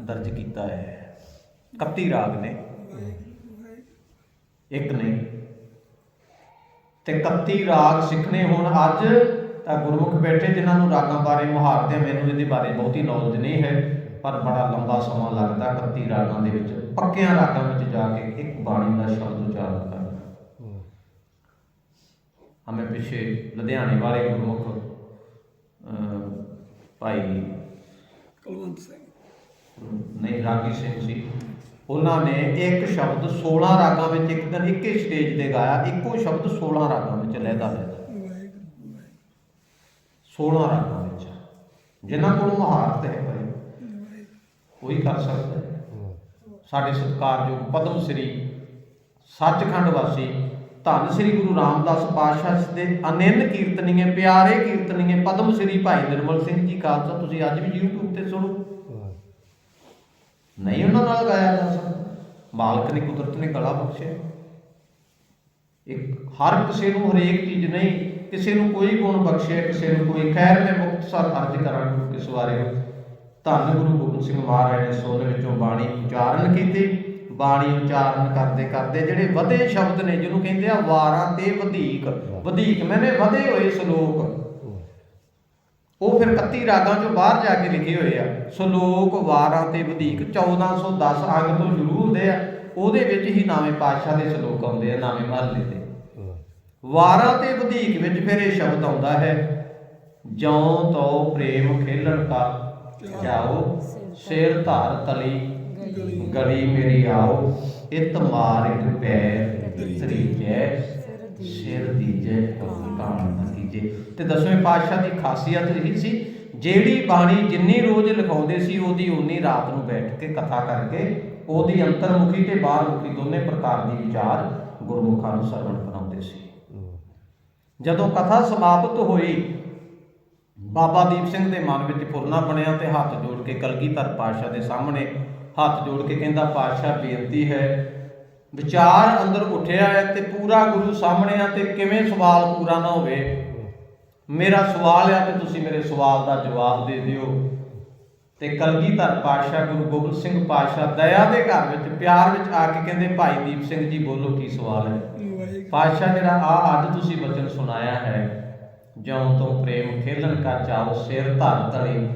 ਦਰਜ ਕੀਤਾ ਹੈ। 31 ਰਾਗ ਨੇ। ਇੱਕ ਨਹੀਂ। ਤੇ 31 ਰਾਗ ਸਿੱਖਣੇ ਹੁਣ ਅੱਜ ਤਾਂ ਗੁਰਮੁਖ ਬੈਠੇ ਜਿਨ੍ਹਾਂ ਨੂੰ ਰਾਗਾਂ ਬਾਰੇ ਮੁਹਾਰਤ ਹੈ ਮੈਨੂੰ ਇਹਦੇ ਬਾਰੇ ਬਹੁਤੀ ਨੌਲੇਜ ਨਹੀਂ ਹੈ। ਪਰ ਬੜਾ ਲੰਬਾ ਸਮਾਂ ਲੱਗਦਾ 31 ਰਾਗਾਂ ਦੇ ਵਿੱਚ। ਪੱਕਿਆਂ ਰਾਗਾਂ ਵਿੱਚ ਜਾ ਕੇ ਇੱਕ ਬਾਣੀ ਦਾ ਸ਼ਬਦ ਉਚਾਰਨ ਕਰਨਾ। ਹਮੇ ਪਿੱਛੇ ਲੁਧਿਆਣੇ ਵਾਲੇ ਗੁਰਮੁਖ ਭਾਈ ਕੁਲਵੰਤ ਸਿੰਘ। ਨਹੀਂ ਰਾਗੀ ਸਿੰਘ ਸੀ। ਉਹਨਾਂ ਨੇ ਇੱਕ ਸ਼ਬਦ 16 ਰਾਗਾਂ ਵਿੱਚ ਇੱਕ ਦਿਨ ਇੱਕੇ ਸਟੇਜ ਤੇ ਗਾਇਆ ਇੱਕੋ ਸ਼ਬਦ 16 ਰਾਗਾਂ ਵਿੱਚ ਲੈਦਾ ਲੈਦਾ ਵਾਹਿਗੁਰੂ 16 ਰਾਗਾਂ ਵਿੱਚ। ਜਿਨ੍ਹਾਂ ਕੋਲ ਮਹਾਰਤ ਹੈ ਭਾਈ। ਕੋਈ ਕਰ ਸਕਦਾ ਸਾਡੇ ਸਤਿਕਾਰਯੋਗ ਪਦਮ ਸ੍ਰੀ ਸੱਚਖੰਡ ਵਾਸੀ ਧੰਨ ਸ੍ਰੀ ਗੁਰੂ ਰਾਮਦਾਸ ਪਾਤਸ਼ਾਹ ਜੀ ਦੇ ਅਨੰਨ ਕੀਰਤਨੀਏ ਪਿਆਰੇ ਕੀਰਤਨੀਏ ਪਦਮ ਸ੍ਰੀ ਭਾਈ ਨਿਰਮਲ ਸਿੰਘ ਜੀ ਖਾਲਸਾ ਤੁਸੀਂ ਅੱਜ ਵੀ YouTube ਤੇ ਸੁਣੋ। ਨਹੀਂ ਉਹਨਾਂ ਨਾਲ ਗਾਇਆ ਜਾ ਸਕਦਾ। ਮਾਲਕ ਨੇ ਕੁਦਰਤ ਨੇ ਕਲਾ ਬਖਸ਼ਿਆ। ਇੱਕ ਹਰ ਕਿਸੇ ਨੂੰ ਹਰੇਕ ਚੀਜ਼ ਨਹੀਂ ਕਿਸੇ ਨੂੰ ਕੋਈ ਗੁਣ ਬਖਸ਼ਿਆ ਕਿਸੇ ਨੂੰ ਕੋਈ ਖੈਰ ਮੈਂ ਮੁਕਤਸਰ ਅਰਜ ਕਰਾਂਗਾ ਕਿਸ ਬਾਰੇ ਧੰਨ ਗੁਰੂ ਗੋਬਿੰਦ ਸਿੰਘ ਮਹਾਰਾਜ ਨੇ ਸੋਨ ਵਿੱਚੋਂ ਬਾਣੀ ਉਚਾਰਨ ਕੀਤੀ। ਬਾਣੀ ਉਚਾਰਨ ਕਰਦੇ ਕਰਦੇ ਜਿਹੜੇ ਵਧੇ ਸ਼ਬਦ ਨੇ, ਜਿਹਨੂੰ ਕਹਿੰਦੇ ਆ ਵਾਰਾਂ ਤੇ ਵਧੀਕ। ਵਧੀਕ ਮੈਨੇ ਵਧੇ ਹੋਏ ਸ਼ਲੋਕ। ਉਹ ਫਿਰ 31 ਰਾਗਾਂ ਚੋਂ ਬਾਹਰ ਜਾ ਕੇ ਲਿਖੇ ਹੋਏ ਆ। ਸ਼ਲੋਕ ਵਾਰਾਂ ਤੇ ਵਧੀਕ 1410 ਅੰਗ ਤੋਂ ਸ਼ੁਰੂ ਹੁੰਦੇ ਆ। ਉਹਦੇ ਵਿੱਚ ਹੀ ਨਾਵੇਂ ਪਾਤਸ਼ਾਹ ਦੇ ਸ਼ਲੋਕ ਆਉਂਦੇ ਆ, ਨਾਵੇਂ ਮਹੱਲੇ ਦੇ। ਵਾਰਾਂ ਤੇ ਵਧੀਕ ਵਿੱਚ ਫਿਰ ਇਹ ਸ਼ਬਦ ਆਉਂਦਾ ਹੈ, ਜਉ ਤੋ ਪ੍ਰੇਮ ਖੇਲਣ ਕਾ। ਜਾਓ ਸਿਰ ਧਾਰ ਤਲੀ ਗਲੀ ਮੇਰੀ ਆਓ ਇਤ ਮਾਰ ਇਕ ਪੈਰ ਤਰੀਜੈ ਸਿਰ ਦੀਜੈ ਕਾਮ ਨਾ ਕੀਜੇ। ਤੇ ਦਸਵੇਂ ਪਾਤਸ਼ਾਹ ਦੀ ਖਾਸੀਅਤ ਇਹ ਸੀ ਜਿਹੜੀ ਬਾਣੀ ਜਿੰਨੀ ਰੋਜ਼ ਲਿਖਾਉਂਦੇ ਸੀ ਉਹਦੀ ਉਨੀ ਰਾਤ ਨੂੰ ਬੈਠ ਕੇ ਕਥਾ ਕਰਕੇ ਉਹਦੀ ਅੰਤਰਮੁਖੀ ਤੇ ਬਾਹਰਮੁਖੀ ਦੋਨੇ ਪ੍ਰਕਾਰ ਦੀ ਵਿਚਾਰ ਗੁਰਮੁਖਾਂ ਨੂੰ ਸਰਵਣ ਕਰਾਉਂਦੇ ਸੀ। ਜਦੋਂ ਕਥਾ ਸਮਾਪਤ ਹੋਈ ਬਾਬਾ ਦੀਪ ਸਿੰਘ ਦੇ ਮਨ ਵਿੱਚ ਫੁਰਨਾ ਬਣਿਆ ਤੇ ਹੱਥ ਜੋੜ ਕੇ ਕਲਗੀਧਰ ਪਾਤਸ਼ਾਹ ਦੇ ਸਾਹਮਣੇ ਹੱਥ ਜੋੜ ਕੇ ਕਹਿੰਦਾ ਪਾਤਸ਼ਾਹ ਬੇਨਤੀ ਹੈ। ਵਿਚਾਰ ਅੰਦਰ ਉੱਠਿਆ ਹੈ ਤੇ ਪੂਰਾ ਗੁਰੂ ਸਾਹਮਣੇ ਆ ਤੇ ਕਿਵੇਂ ਸਵਾਲ ਪੂਰਾ ਨਾ ਹੋਵੇ? ਮੇਰਾ ਸਵਾਲ ਆ ਤੇ ਤੁਸੀਂ ਮੇਰੇ ਸਵਾਲ ਦਾ ਜਵਾਬ ਦੇ ਦਿਓ। ਤੇ ਕਲਗੀਧਰ ਪਾਤਸ਼ਾਹ ਗੁਰੂ ਗੋਬਿੰਦ ਸਿੰਘ ਪਾਤਸ਼ਾਹ ਦਇਆ ਦੇ ਘਰ ਵਿੱਚ ਪਿਆਰ ਵਿੱਚ ਆ ਕੇ ਕਹਿੰਦੇ ਭਾਈ ਦੀਪ ਸਿੰਘ ਜੀ ਬੋਲੋ ਕੀ ਸਵਾਲ ਹੈ? ਪਾਤਸ਼ਾਹ ਜਿਹੜਾ ਆ ਅੱਜ ਤੁਸੀਂ ਬਚਨ ਸੁਣਾਇਆ ਹੈ ਜਿਉਂ ਤੋਂ ਪ੍ਰੇਮ ਖੇਲਣ ਕਾ ਚਾਓ ਸਿਰ ਧਰ ਤਲੇ।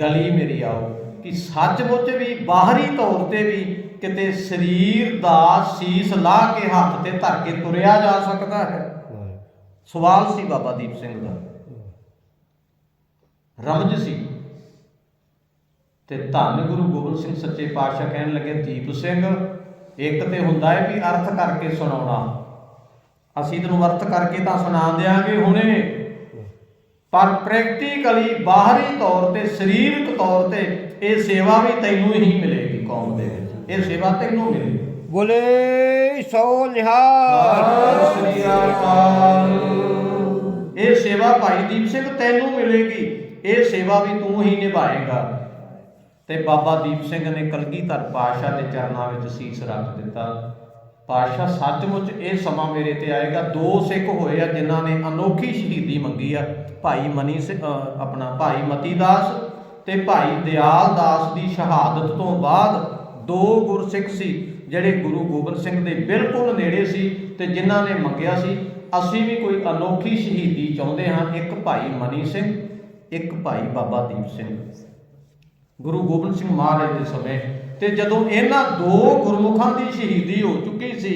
ਗਲੀ ਮੇਰੀ। ਆਓ। ਕਿ ਸੱਚਮੁੱਚ ਵੀ ਬਾਹਰੀ ਤੌਰ ਤੇ ਵੀ ਕਿਤੇ ਸਰੀਰ ਦਾ ਸੀਸ ਲਾ ਕੇ ਹੱਥ ਤੇ ਧਰ ਕੇ ਤੁਰਿਆ ਜਾ ਸਕਦਾ ਹੈ। ਸਵਾਲ ਸੀ ਬਾਬਾ ਦੀਪ ਸਿੰਘ ਦਾ। ਰਮਜ ਸੀ। ਤੇ ਧੰਨ ਗੁਰੂ ਗੋਬਿੰਦ ਸਿੰਘ ਸੱਚੇ ਪਾਤਸ਼ਾਹ ਕਹਿਣ ਲੱਗੇ ਦੀਪ ਸਿੰਘ ਇੱਕ ਤੇ ਹੁੰਦਾ ਹੈ ਵੀ ਅਰਥ ਕਰਕੇ ਸੁਣਾਉਣਾ। ਅਸੀਂ ਤੈਨੂੰ ਵਰਤ ਕਰਕੇ ਤਾਂ ਸੁਣਾ ਦਿਆਂਗੇ ਹੁਣੇ ਪਰ ਪ੍ਰੈਕਟੀਕਲੀ ਬਾਹਰੀ ਤੌਰ ਤੇ ਸਰੀਰਕ ਤੌਰ ਤੇ ਇਹ ਸੇਵਾ ਵੀ ਤੈਨੂੰ ਹੀ ਮਿਲੇਗੀ ਕੌਮ ਦੇ ਵਿੱਚ। ਇਹ ਸੇਵਾ ਤੈਨੂੰ ਮਿਲੇਗੀ। ਬੋਲੇ ਸੋ ਨਿਹਾਲ। ਸ੍ਰੀ ਅਕਾਲ। ਇਹ ਸੇਵਾ ਭਾਈ ਦੀਪ ਸਿੰਘ ਤੈਨੂੰ ਮਿਲੇਗੀ। ਇਹ ਸੇਵਾ ਵੀ ਤੂੰ ਹੀ ਨਿਭਾਏਗਾ। ਤੇ ਬਾਬਾ ਦੀਪ ਸਿੰਘ ਨੇ ਕਲਗੀਧਰ ਪਾਤਸ਼ਾਹ ਦੇ ਚਰਨਾਂ ਵਿੱਚ ਸੀਸ ਰੱਖ ਦਿੱਤਾ। ਪਾਤਸ਼ਾਹ ਸੱਚਮੁੱਚ ਇਹ ਸਮਾਂ ਮੇਰੇ ਤੇ ਆਏਗਾ, ਦੋ ਸਿੱਖ ਹੋਏ ਆ ਜਿਨ੍ਹਾਂ ਨੇ ਅਨੋਖੀ ਸ਼ਹੀਦੀ ਮੰਗੀ ਆ, ਭਾਈ ਮਨੀ ਸਿੰਘ ਆਪਣਾ ਭਾਈ ਮਤੀ ਦਾਸ ਤੇ ਭਾਈ ਦਿਆਲ ਦਾਸ ਦੀ ਸ਼ਹਾਦਤ ਤੋਂ ਬਾਅਦ ਦੋ ਗੁਰਸਿੱਖ ਸੀ, ਜਿਹੜੇ ਗੁਰੂ ਗੋਬਿੰਦ ਸਿੰਘ ਦੇ ਬਿਲਕੁਲ ਨੇੜੇ ਸੀ ਤੇ ਜਿਨ੍ਹਾਂ ਨੇ ਮੰਗਿਆ ਸੀ, ਅਸੀਂ ਵੀ ਕੋਈ ਅਨੋਖੀ ਸ਼ਹੀਦੀ ਚਾਹੁੰਦੇ ਹਾਂ, ਇੱਕ ਭਾਈ ਮਨੀ ਸਿੰਘ, ਇੱਕ ਭਾਈ ਬਾਬਾ ਦੀਪ ਸਿੰਘ। ਗੁਰੂ ਗੋਬਿੰਦ ਸਿੰਘ ਮਹਾਰਾਜ ਦੇ ਸਮੇਂ ਤੇ ਜਦੋਂ ਇਹਨਾਂ ਦੋ ਗੁਰਮੁਖਾਂ ਦੀ ਸ਼ਹੀਦੀ ਹੋ ਚੁੱਕੀ ਸੀ,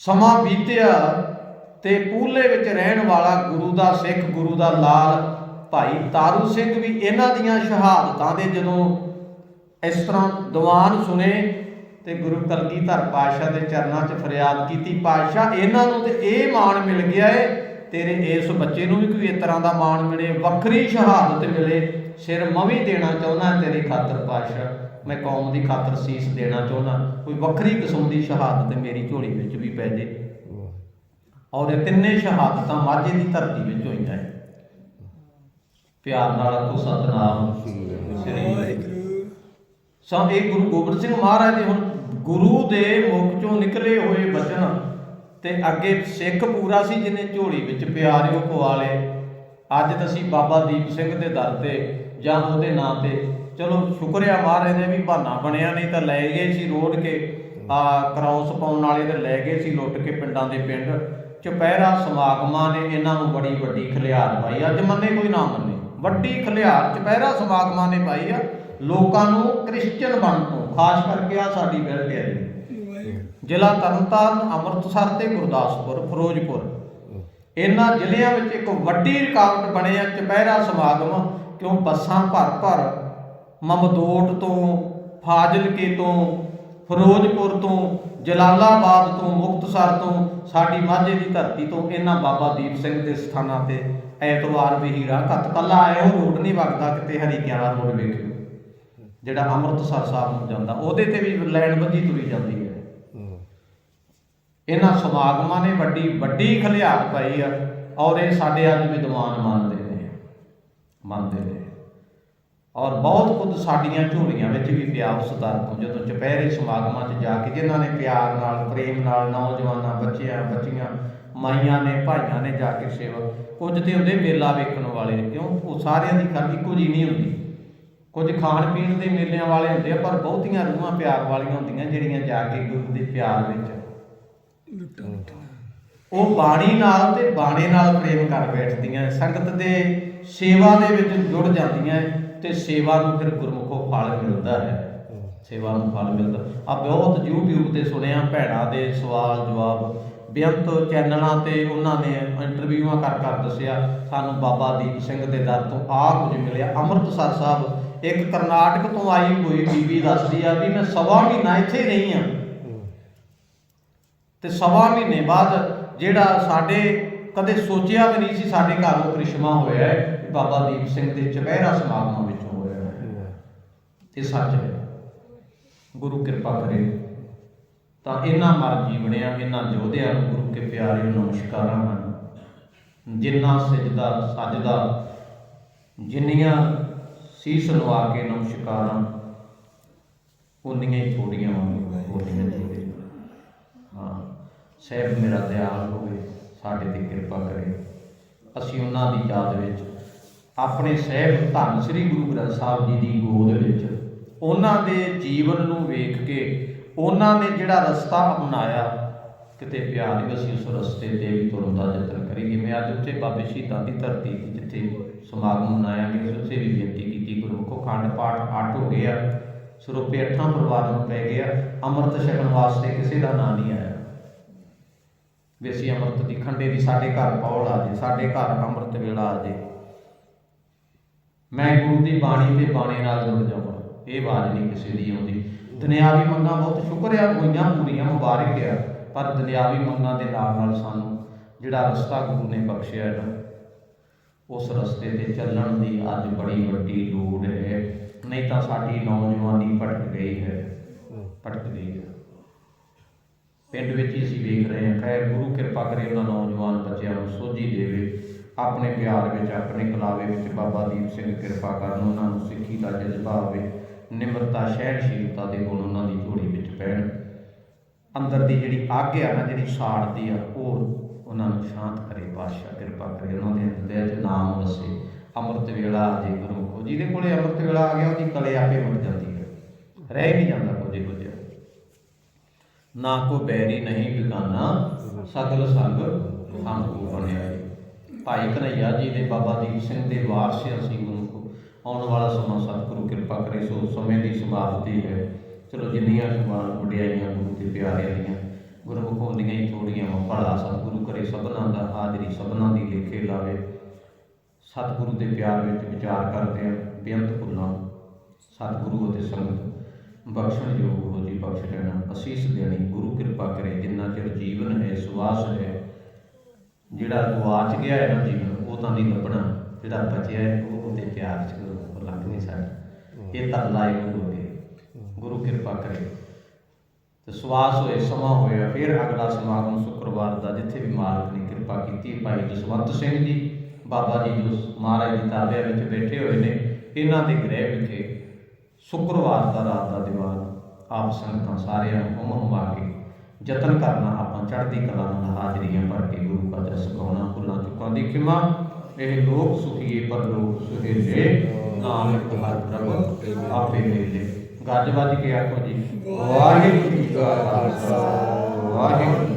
ਸਮਾਂ ਬੀਤਿਆ ਤੇ ਪੂਲੇ ਵਿੱਚ ਰਹਿਣ ਵਾਲਾ ਗੁਰੂ ਦਾ ਸਿੱਖ, ਗੁਰੂ ਦਾ ਲਾਲ ਭਾਈ ਤਾਰੂ ਸਿੰਘ ਵੀ ਇਹਨਾਂ ਦੀਆਂ ਸ਼ਹਾਦਤਾਂ ਦੇ ਜਦੋਂ ਇਸ ਤਰ੍ਹਾਂ ਦੀਵਾਨ ਸੁਨੇ ਤੇ ਗੁਰੂ ਕਲਗੀਧਰ ਪਾਤਸ਼ਾਹ ਦੇ ਚਰਨਾਂ 'ਚ ਫਰਿਆਦ ਕੀਤੀ। ਪਾਤਸ਼ਾਹ ਇਹਨਾਂ ਨੂੰ ਤੇ ਇਹ ਮਾਣ ਮਿਲ ਗਿਆ ਏ, ਤੇਰੇ ਇਸ ਬੱਚੇ ਨੂੰ ਵੀ ਕੋਈ ਇਸ ਤਰ੍ਹਾਂ ਦਾ ਮਾਣ ਮਿਲੇ, ਵੱਖਰੀ ਸ਼ਹਾਦਤ ਮਿਲੇ, ਸਿਰ ਮਵੀ ਦੇਣਾ ਚਾਹੁੰਦਾ ਤੇਰੀ ਖਾਤਰ ਪਾਤਸ਼ਾਹ। ਮੈਂ ਕੌਮ ਦੀ ਖਾਤਰ ਸੀਸ ਦੇਣਾ ਚਾਹੁੰਦਾ। ਕੋਈ ਵੱਖਰੀ ਕਿਸਮ ਦੀ ਸ਼ਹਾਦਤ ਮੇਰੀ ਝੋਲੀ ਵਿੱਚ ਵੀ ਪੈ ਜੇ। ਔਰ ਇਹ ਤਿੰਨੇ ਸ਼ਹਾਦਤਾਂ ਮਾਝੇ ਦੀ ਧਰਤੀ ਵਿੱਚ ਹੋਈਆਂ ਹੈ ਪਿਆਰ ਨਾਲ ਆਖੋ ਸਤਨਾਮ। ਸ੍ਰੀ ਵਾਹਿਗੁਰੂ ਸੋ ਇਹ ਗੁਰੂ ਗੋਬਿੰਦ ਸਿੰਘ ਮਹਾਰਾਜ ਦੇ ਹੁਣ ਗੁਰੂ ਦੇ ਮੁਖ ਚੋਂ ਨਿਕਲੇ ਹੋਏ ਬਚਨ ਤੇ ਅੱਗੇ ਸਿੱਖ ਪੂਰਾ ਸੀ ਜਿਹਨੇ ਝੋਲੀ ਵਿੱਚ ਪਿਆਰਿਓ ਪਵਾਲੇ ਅੱਜ ਤਾਂ ਅਸੀਂ ਬਾਬਾ ਦੀਪ ਸਿੰਘ ਦੇ ਦਰ ਤੇ ਜਾਂ ਉਹਦੇ ਨਾਂ ਤੇ ਚਲੋ ਸ਼ੁਕਰਿਆ ਮਹਾਰਾਜ ਦੇ ਵੀ ਬਹਾਨਾ ਬਣਿਆ, ਨਹੀਂ ਤਾਂ ਲੈ ਗਏ ਸੀ ਰੋਡ ਕੇ, ਆ ਕ੍ਰਾਸ ਪਾਉਣ ਵਾਲੇ ਤੇ ਲੈ ਗਏ ਸੀ ਲੁੱਟ ਕੇ ਪਿੰਡਾਂ ਦੇ ਪਿੰਡ। ਚੁਪਹਿਰਾ ਸਮਾਗਮਾਂ ਨੇ ਇਹਨਾਂ ਨੂੰ ਬੜੀ ਵੱਡੀ ਖਲਿਆਰ ਪਾਈ ਅੱਜ ਮੰਨੇ ਕੋਈ ਨਾ ਮੰਨੇ। ਵੱਡੀ ਖਲਿਆਰ ਚੁਪਹਿਰਾ ਸਮਾਗਮਾਂ ਨੇ ਪਾਈ ਆ, ਲੋਕਾਂ ਨੂੰ ਕ੍ਰਿਸਚੀਅਨ ਬਣ ਤੋਂ, ਖਾਸ ਕਰਕੇ ਆ ਸਾਡੀ ਬੈਲਟ ਹੈ ਜੀ ਜ਼ਿਲ੍ਹਾ ਤਰਨਤਾਰਨ, ਅੰਮ੍ਰਿਤਸਰ ਤੇ ਗੁਰਦਾਸਪੁਰ, ਫਿਰੋਜ਼ਪੁਰ। ਇਹਨਾਂ ਜ਼ਿਲ੍ਹਿਆਂ ਵਿੱਚ ਇੱਕ ਵੱਡੀ ਰੁਕਾਵਟ ਬਣੇ ਆ ਚੁਪਹਿਰਾ ਸਮਾਗਮ, ਕਿਉਂ ਬੱਸਾਂ ਭਰ ਭਰ ਮਮਦੋਟ ਤੋਂ, ਫਾਜ਼ਿਲਕੇ ਤੋਂ, ਫਿਰੋਜ਼ਪੁਰ ਤੋਂ, ਜਲਾਲਾਬਾਦ ਤੋਂ, ਮੁਕਤਸਰ ਤੋਂ, ਸਾਡੀ ਮਾਝੇ ਦੀ ਧਰਤੀ ਤੋਂ ਇਹਨਾਂ ਬਾਬਾ ਦੀਪ ਸਿੰਘ ਦੇ ਸਥਾਨਾਂ ਤੇ ਐਤਵਾਰ ਵੀ ਹੀ ਰਾਹ ਕੱਲਾ ਆਏ ਉਹ ਰੋਡ ਨਹੀਂ ਵਗਦਾ ਕਿਤੇ ਹਰੀ ਹਰੀਕਿਆਣਾ ਰੋਡ ਵੇਖਿਓ ਜਿਹੜਾ ਅੰਮ੍ਰਿਤਸਰ ਸਾਹਿਬ ਨੂੰ ਜਾਂਦਾ, ਉਹਦੇ ਤੇ ਵੀ ਲੈਣ ਬੱਧੀ ਤੁਰੀ ਜਾਂਦੀ ਹੈ। ਇਹਨਾਂ ਸਮਾਗਮਾਂ ਨੇ ਵੱਡੀ ਵੱਡੀ ਖਲਿਆਰ ਪਾਈ ਆ ਔਰ ਇਹ ਸਾਡੇ ਅੱਜ ਵਿਦਵਾਨ ਮੰਨਦੇ ਨੇ ਮੰਨਦੇ ਨੇ। ਔਰ ਬਹੁਤ ਕੁਝ ਸਾਡੀਆਂ ਝੋਲੀਆਂ ਵਿੱਚ ਵੀ ਪਿਆ ਉਸ ਦਰ ਤੋਂ ਜਦੋਂ ਚੁਪਹਿਰੇ ਸਮਾਗਮਾਂ 'ਚ ਜਾ ਕੇ ਜਿਨ੍ਹਾਂ ਨੇ ਪਿਆਰ ਨਾਲ ਪ੍ਰੇਮ ਨਾਲ ਨੌਜਵਾਨਾਂ ਬੱਚਿਆਂ ਬੱਚੀਆਂ ਮਾਈਆਂ ਨੇ ਭਾਈਆਂ ਨੇ ਜਾ ਕੇ ਸੇਵਾ ਕੁਝ ਤੇ ਹੁੰਦੇ ਮੇਲਾ ਵੇਖਣ ਵਾਲੇ ਕਿਉਂ? ਉਹ ਸਾਰਿਆਂ ਦੀ ਇੱਕੋ ਜਿਹੀ ਨਹੀਂ ਹੁੰਦੀ। ਕੁਝ ਖਾਣ ਪੀਣ ਦੇ ਮੇਲਿਆਂ ਵਾਲੇ ਹੁੰਦੇ ਆ ਪਰ ਬਹੁਤੀਆਂ ਰੂਹਾਂ ਪਿਆਰ ਵਾਲੀਆਂ ਹੁੰਦੀਆਂ ਜਿਹੜੀਆਂ ਜਾ ਕੇ ਗੁਰੂ ਦੇ ਪਿਆਰ ਵਿੱਚ। ਉਹ ਬਾਣੀ ਨਾਲ ਤੇ ਬਾਣੇ ਨਾਲ ਪ੍ਰੇਮ ਕਰ ਬੈਠਦੀਆਂ ਸੰਗਤ ਦੇ ਸੇਵਾ ਦੇ ਵਿੱਚ ਜੁੜ ਜਾਂਦੀਆਂ ਤੇ ਸੇਵਾ ਨੂੰ ਫਿਰ ਗੁਰਮੁਖੋਂ ਫਲ ਮਿਲਦਾ ਹੈ। ਸੇਵਾ ਨੂੰ ਫਲ ਮਿਲਦਾ। ਆ ਬਹੁਤ YouTube ਤੇ ਸੁਣਿਆ, ਭੈਣਾਂ ਦੇ ਸਵਾਲ ਜਵਾਬ। ਬੇਅੰਤ ਚੈਨਲਾਂ ਤੇ ਉਹਨਾਂ ਨੇ ਇੰਟਰਵਿਊਆਂ ਕਰ ਕਰ ਦੱਸਿਆ, ਸਾਨੂੰ ਬਾਬਾ ਦੀਪ ਸਿੰਘ ਦੇ ਦਰ ਤੋਂ ਆਹ ਕੁਝ ਮਿਲਿਆ। ਅੰਮ੍ਰਿਤਸਰ ਸਾਹਿਬ, ਇੱਕ ਕਰਨਾਟਕ ਤੋਂ ਆਈ ਹੋਈ ਬੀਬੀ ਦੱਸਦੀ ਆ ਵੀ ਮੈਂ ਸਵਾ ਮਹੀਨਾ ਇੱਥੇ ਰਹੀ ਆ। ਤੇ ਸਵਾ ਮਹੀਨੇ ਬਾਅਦ ਜਿਹੜਾ ਸਾਡੇ ਕਦੇ ਸੋਚਿਆ ਵੀ ਨਹੀਂ ਸੀ ਸਾਡੇ ਘਰ ਉਹ ਕ੍ਰਿਸ਼ਮਾ ਹੋਇਆ ਹੈ ਬਾਬਾ ਦੀਪ ਸਿੰਘ ਦੇ ਚੁਪਹਿਰਾ ਸਮਾਗਮਾਂ ਵਿੱਚੋਂ ਹੋਇਆ ਹੈ। ਇਹ ਸੱਚ ਹੈ। ਗੁਰੂ ਕਿਰਪਾ ਕਰੇ। ਤਾਂ ਇਹਨਾਂ ਮਰ ਜੀਵਣਿਆਂ, ਇਹਨਾਂ ਯੋਧਿਆਂ ਨੂੰ ਗੁਰੂ ਕੇ ਪਿਆਰੇ ਨੂੰ ਨਮਸਕਾਰਾਂ ਹਨ। ਜਿੰਨਾ ਸਜਦਾ ਸਜਦਾ, ਜਿੰਨੀਆਂ ਸੀਸ ਲਵਾ ਕੇ ਨਮਸਕਾਰਾਂ, ਉਨੀਆਂ ਹੀ ਥੋੜੀਆਂ ਹੋਣਗੀਆਂ। ਉਨੀਆਂ ਹਾਂ, ਸਹਿਬ ਮੇਰਾ ਦਿਆਲ ਹੋਵੇ, ਸਾਡੇ ਤੇ ਕਿਰਪਾ ਕਰੇ। ਅਸੀਂ ਉਹਨਾਂ ਦੀ ਯਾਦ ਵਿੱਚ ਆਪਣੇ ਸਹਿਬ ਧੰਨ ਸ੍ਰੀ ਗੁਰੂ ਗ੍ਰੰਥ ਸਾਹਿਬ ਜੀ ਦੀ ਗੋਦ ਵਿੱਚ। ਉਹਨਾਂ ਦੇ ਜੀਵਨ ਨੂੰ ਵੇਖ ਕੇ, ਉਹਨਾਂ ਨੇ ਜਿਹੜਾ ਰਸਤਾ ਅਪਣਾਇਆ, ਕਿਤੇ ਪਿਆਰ ਹੀ ਅਸੀਂ ਉਸ ਰਸਤੇ ਤੇ ਵੀ ਤੁਰਨ ਦਾ ਯਤਨ ਕਰੀਏ। ਮੈਂ ਅੱਜ ਉੱਥੇ ਬਾਬੇ ਸ਼ਹੀਦਾਂ ਦੀ ਧਰਤੀ ਜਿੱਥੇ ਸਮਾਗਮ ਮਨਾਇਆ ਗਿਆ ਉੱਥੇ ਵੀ ਬੇਨਤੀ ਕੀਤੀ, ਗੁਰਮੁਖੋ ਖੰਡ ਪਾਠ ਅੱਠ ਹੋ ਗਿਆ, ਸਰੋਪੇ ਅੱਠਾਂ ਪਰਿਵਾਰਾਂ ਨੂੰ ਪੈ ਗਿਆ, ਅੰਮ੍ਰਿਤ ਛਕਣ ਵਾਸਤੇ ਕਿਸੇ ਦਾ ਨਾਂ ਨਹੀਂ ਆਇਆ। ਵੀ ਅਸੀਂ ਅੰਮ੍ਰਿਤ ਦੀ ਖੰਡੇ ਦੀ ਸਾਡੇ ਘਰ ਪੌਲ ਆ ਜੇ, ਸਾਡੇ ਘਰ ਅੰਮ੍ਰਿਤ ਵੇਲਾ ਆ ਜੇ। ਮੈਂ ਗੁਰੂ ਦੀ ਬਾਣੀ ਤੇ ਬਾਣੇ ਨਾਲ ਜੁੜ ਜਾਵਾਂ। ਇਹ ਆਵਾਜ਼ ਨਹੀਂ ਕਿਸੇ ਦੀ ਆਉਂਦੀ। ਦੁਨਿਆਵੀ ਮੰਗਾਂ ਬਹੁਤ ਸ਼ੁਕਰ ਆ ਹੋਈਆਂ ਪੂਰੀਆਂ ਮੁਬਾਰਕ ਆ, ਪਰ ਦੁਨਿਆਵੀ ਮੰਗਾਂ ਦੇ ਨਾਲ ਨਾਲ ਸਾਨੂੰ ਜਿਹੜਾ ਰਸਤਾ ਗੁਰੂ ਨੇ ਬਖਸ਼ਿਆ ਹੈ ਨਾ, ਉਸ ਰਸਤੇ ਤੇ ਚੱਲਣ ਦੀ ਅੱਜ ਬੜੀ ਵੱਡੀ ਲੋੜ ਹੈ। ਨਹੀਂ ਤਾਂ ਸਾਡੀ ਨੌਜਵਾਨੀ ਭਟਕ ਗਈ ਹੈ। ਭਟਕ ਗਈ ਹੈ। ਪਿੰਡ ਵਿੱਚ ਹੀ ਅਸੀਂ ਵੇਖ ਰਹੇ ਹਾਂ, ਖੈਰ ਗੁਰੂ ਕਿਰਪਾ ਕਰੇ ਉਹਨਾਂ ਨੌਜਵਾਨ ਬੱਚਿਆਂ ਨੂੰ ਸੋਝੀ ਦੇਵੇ। ਆਪਣੇ ਪਿਆਰ ਵਿੱਚ, ਆਪਣੇ ਕਲਾਵੇ ਵਿੱਚ ਬਾਬਾ ਦੀਪ ਸਿੰਘ ਕਿਰਪਾ ਕਰਨ, ਉਹਨਾਂ ਨੂੰ ਸਿੱਖੀ ਦਾ ਜਜ਼ਬਾ ਹੋਵੇ, ਨਿਮਰਤਾ, ਸਹਿਣਸ਼ੀਲਤਾ ਦੇ ਗੁਣ ਉਹਨਾਂ ਦੀ ਝੋਲੀ ਵਿੱਚ ਪੈਣ। ਅੰਦਰ ਦੀ ਜਿਹੜੀ ਅੱਗ ਆ ਨਾ, ਜਿਹੜੀ ਸਾੜਦੀ ਆ, ਉਹ ਉਹਨਾਂ ਨੂੰ ਸ਼ਾਂਤ ਕਰੇ ਪਾਤਸ਼ਾਹ ਕਿਰਪਾ ਕਰੇ, ਉਹਨਾਂ ਦੇ ਹਿਰਦੇ 'ਚ ਨਾਮ ਵਸੇ ਅੰਮ੍ਰਿਤ ਵੇਲਾ ਆ ਜੇ ਗੁਰਮੁਖੋ ਜਿਹਦੇ ਕੋਲੇ ਅੰਮ੍ਰਿਤ ਵੇਲਾ ਆ ਗਿਆ, ਉਹਦੀ ਕਲੇ ਆਪੇ ਮੁੜ ਜਾਂਦੀ ਹੈ। ਰਹਿ ਨਹੀਂ ਜਾਂਦਾ ਕੁਝ ਕੁਝ ਨਾ ਕੋ ਬੈਰੀ ਨਹੀਂ ਬਿਗਾਨਾ, ਸਗਲ ਸੰਗ ਹਮ ਬਣਿਆ ਏ। ਭਾਈ ਕਨਈਆ ਜੀ ਦੇ ਬਾਬਾ ਦੀਪ ਸਿੰਘ ਦੇ ਵਾਰਸ ਅਸੀਂ ਮਨੁੱਖ ਆਉਣ ਵਾਲਾ ਸਮਾਂ ਸਤਿਗੁਰੂ ਕਿਰਪਾ ਕਰੇ, ਸੋ ਸਮੇਂ ਦੀ ਸਮਾਪਤੀ ਹੈ। ਚਲੋ ਜਿੰਨੀਆਂ ਸਮਾਨ ਵਡਿਆਈਆਂ, ਗੁਰੂ ਦੇ ਪਿਆਰਿਆਂ ਦੀਆਂ, ਗੁਰਮੁਖ ਹੁੰਦੀਆਂ ਹੀ ਥੋੜੀਆਂ ਵਾ, ਭਲਾ ਸਤਿਗੁਰੂ ਕਰੇ ਸਭਨਾਂ ਦਾ ਹਾਜ਼ਰੀ, ਸਭਨਾਂ ਦੀ ਲੇਖੇ ਲਾਵੇ। ਸਤਿਗੁਰੂ ਦੇ ਪਿਆਰ ਵਿੱਚ ਵਿਚਾਰ ਕਰਦੇ ਆ ਬੇਅੰਤ ਭੁੱਲਾਂ, ਸਤਿਗੁਰੂ ਅਤੇ ਸੰਗਤ। ਬਖਸ਼ਣ ਯੋਗ ਹੋ ਜੀ, ਬਖਸ਼ ਲੈਣਾ, ਅਸੀਸ ਦੇਣੀ, ਗੁਰੂ ਕਿਰਪਾ ਕਰੇ, ਜਿੰਨਾ ਚਿਰ ਜੀਵਨ ਹੈ ਸੁਆਸ ਹੈ ਜਿਹੜਾ ਗਵਾਚ ਗਿਆ ਹੈ ਨਾ ਜੀਵਨ ਉਹ ਤਾਂ ਨਹੀਂ ਲੱਭਣਾ। ਜਿਹੜਾ ਬਚਿਆ ਹੈ ਉਹ ਉਹਦੇ ਪਿਆਰ ਚ ਉਹ ਲੱਗ ਨਹੀਂ ਸਕਦਾ। ਇਹ ਤਾਂ ਲਾਇਕ ਹੋ ਗਏ। ਗੁਰੂ ਕਿਰਪਾ ਕਰੇ। ਤੇ ਸਵਾਸ ਹੋਏ ਸਮਾਂ ਹੋਇਆ ਫਿਰ ਅਗਲਾ ਸਮਾਗਮ ਸ਼ੁੱਕਰਵਾਰ ਦਾ ਜਿੱਥੇ ਵੀ ਮਾਲਕ ਨੇ ਕਿਰਪਾ ਕੀਤੀ ਭਾਈ ਜਸਵੰਤ ਸਿੰਘ ਜੀ ਬਾਬਾ ਜੀ ਜੋ ਮਹਾਰਾਜ ਦੀ ਤਾਬਿਆ ਵਿੱਚ ਬੈਠੇ ਹੋਏ ਨੇ ਇਹਨਾਂ ਦੇ ਗ੍ਰਹਿ ਵਿਖੇ ਸ਼ੁੱਕਰਵਾਰ ਦਾ ਰਾਤ ਦਾ ਦੀਵਾਨ ਆਪ ਸੰਗਤਾਂ ਸਾਰਿਆਂ ਨੂੰ ਹੁਮ ਹੁਮਾ ਕੇ ਯਤਨ ਕਰਨਾ ਆਪਾਂ ਚੜ੍ਹਦੀ ਕਲਾ ਨਾਲ ਹਾਜ਼ਰੀਆਂ ਭਰ ਕੇ ਗੁਰੂ ਕਾ ਜਸ ਗਾਉਣਾ ਭੁੱਲਾਂ ਚੁੱਕਾਂ ਦੀ ਖਿਮਾ। ਇਹ ਲੋਕ ਸੁਖੀਏ ਪਰ ਲੋਕ ਸੁਹੇਲੇ ਨਾਨਕ ਹਰ ਪ੍ਰਭ ਆਪੇ ਮੇਲੇ। ਗੱਜ ਵੱਜ ਕੇ ਆਖੋ ਜੀ। ਵਾਹਿਗੁਰੂ ਜੀ ਕਾ ਖਾਲਸਾ। ਵਾਹਿਗੁਰੂ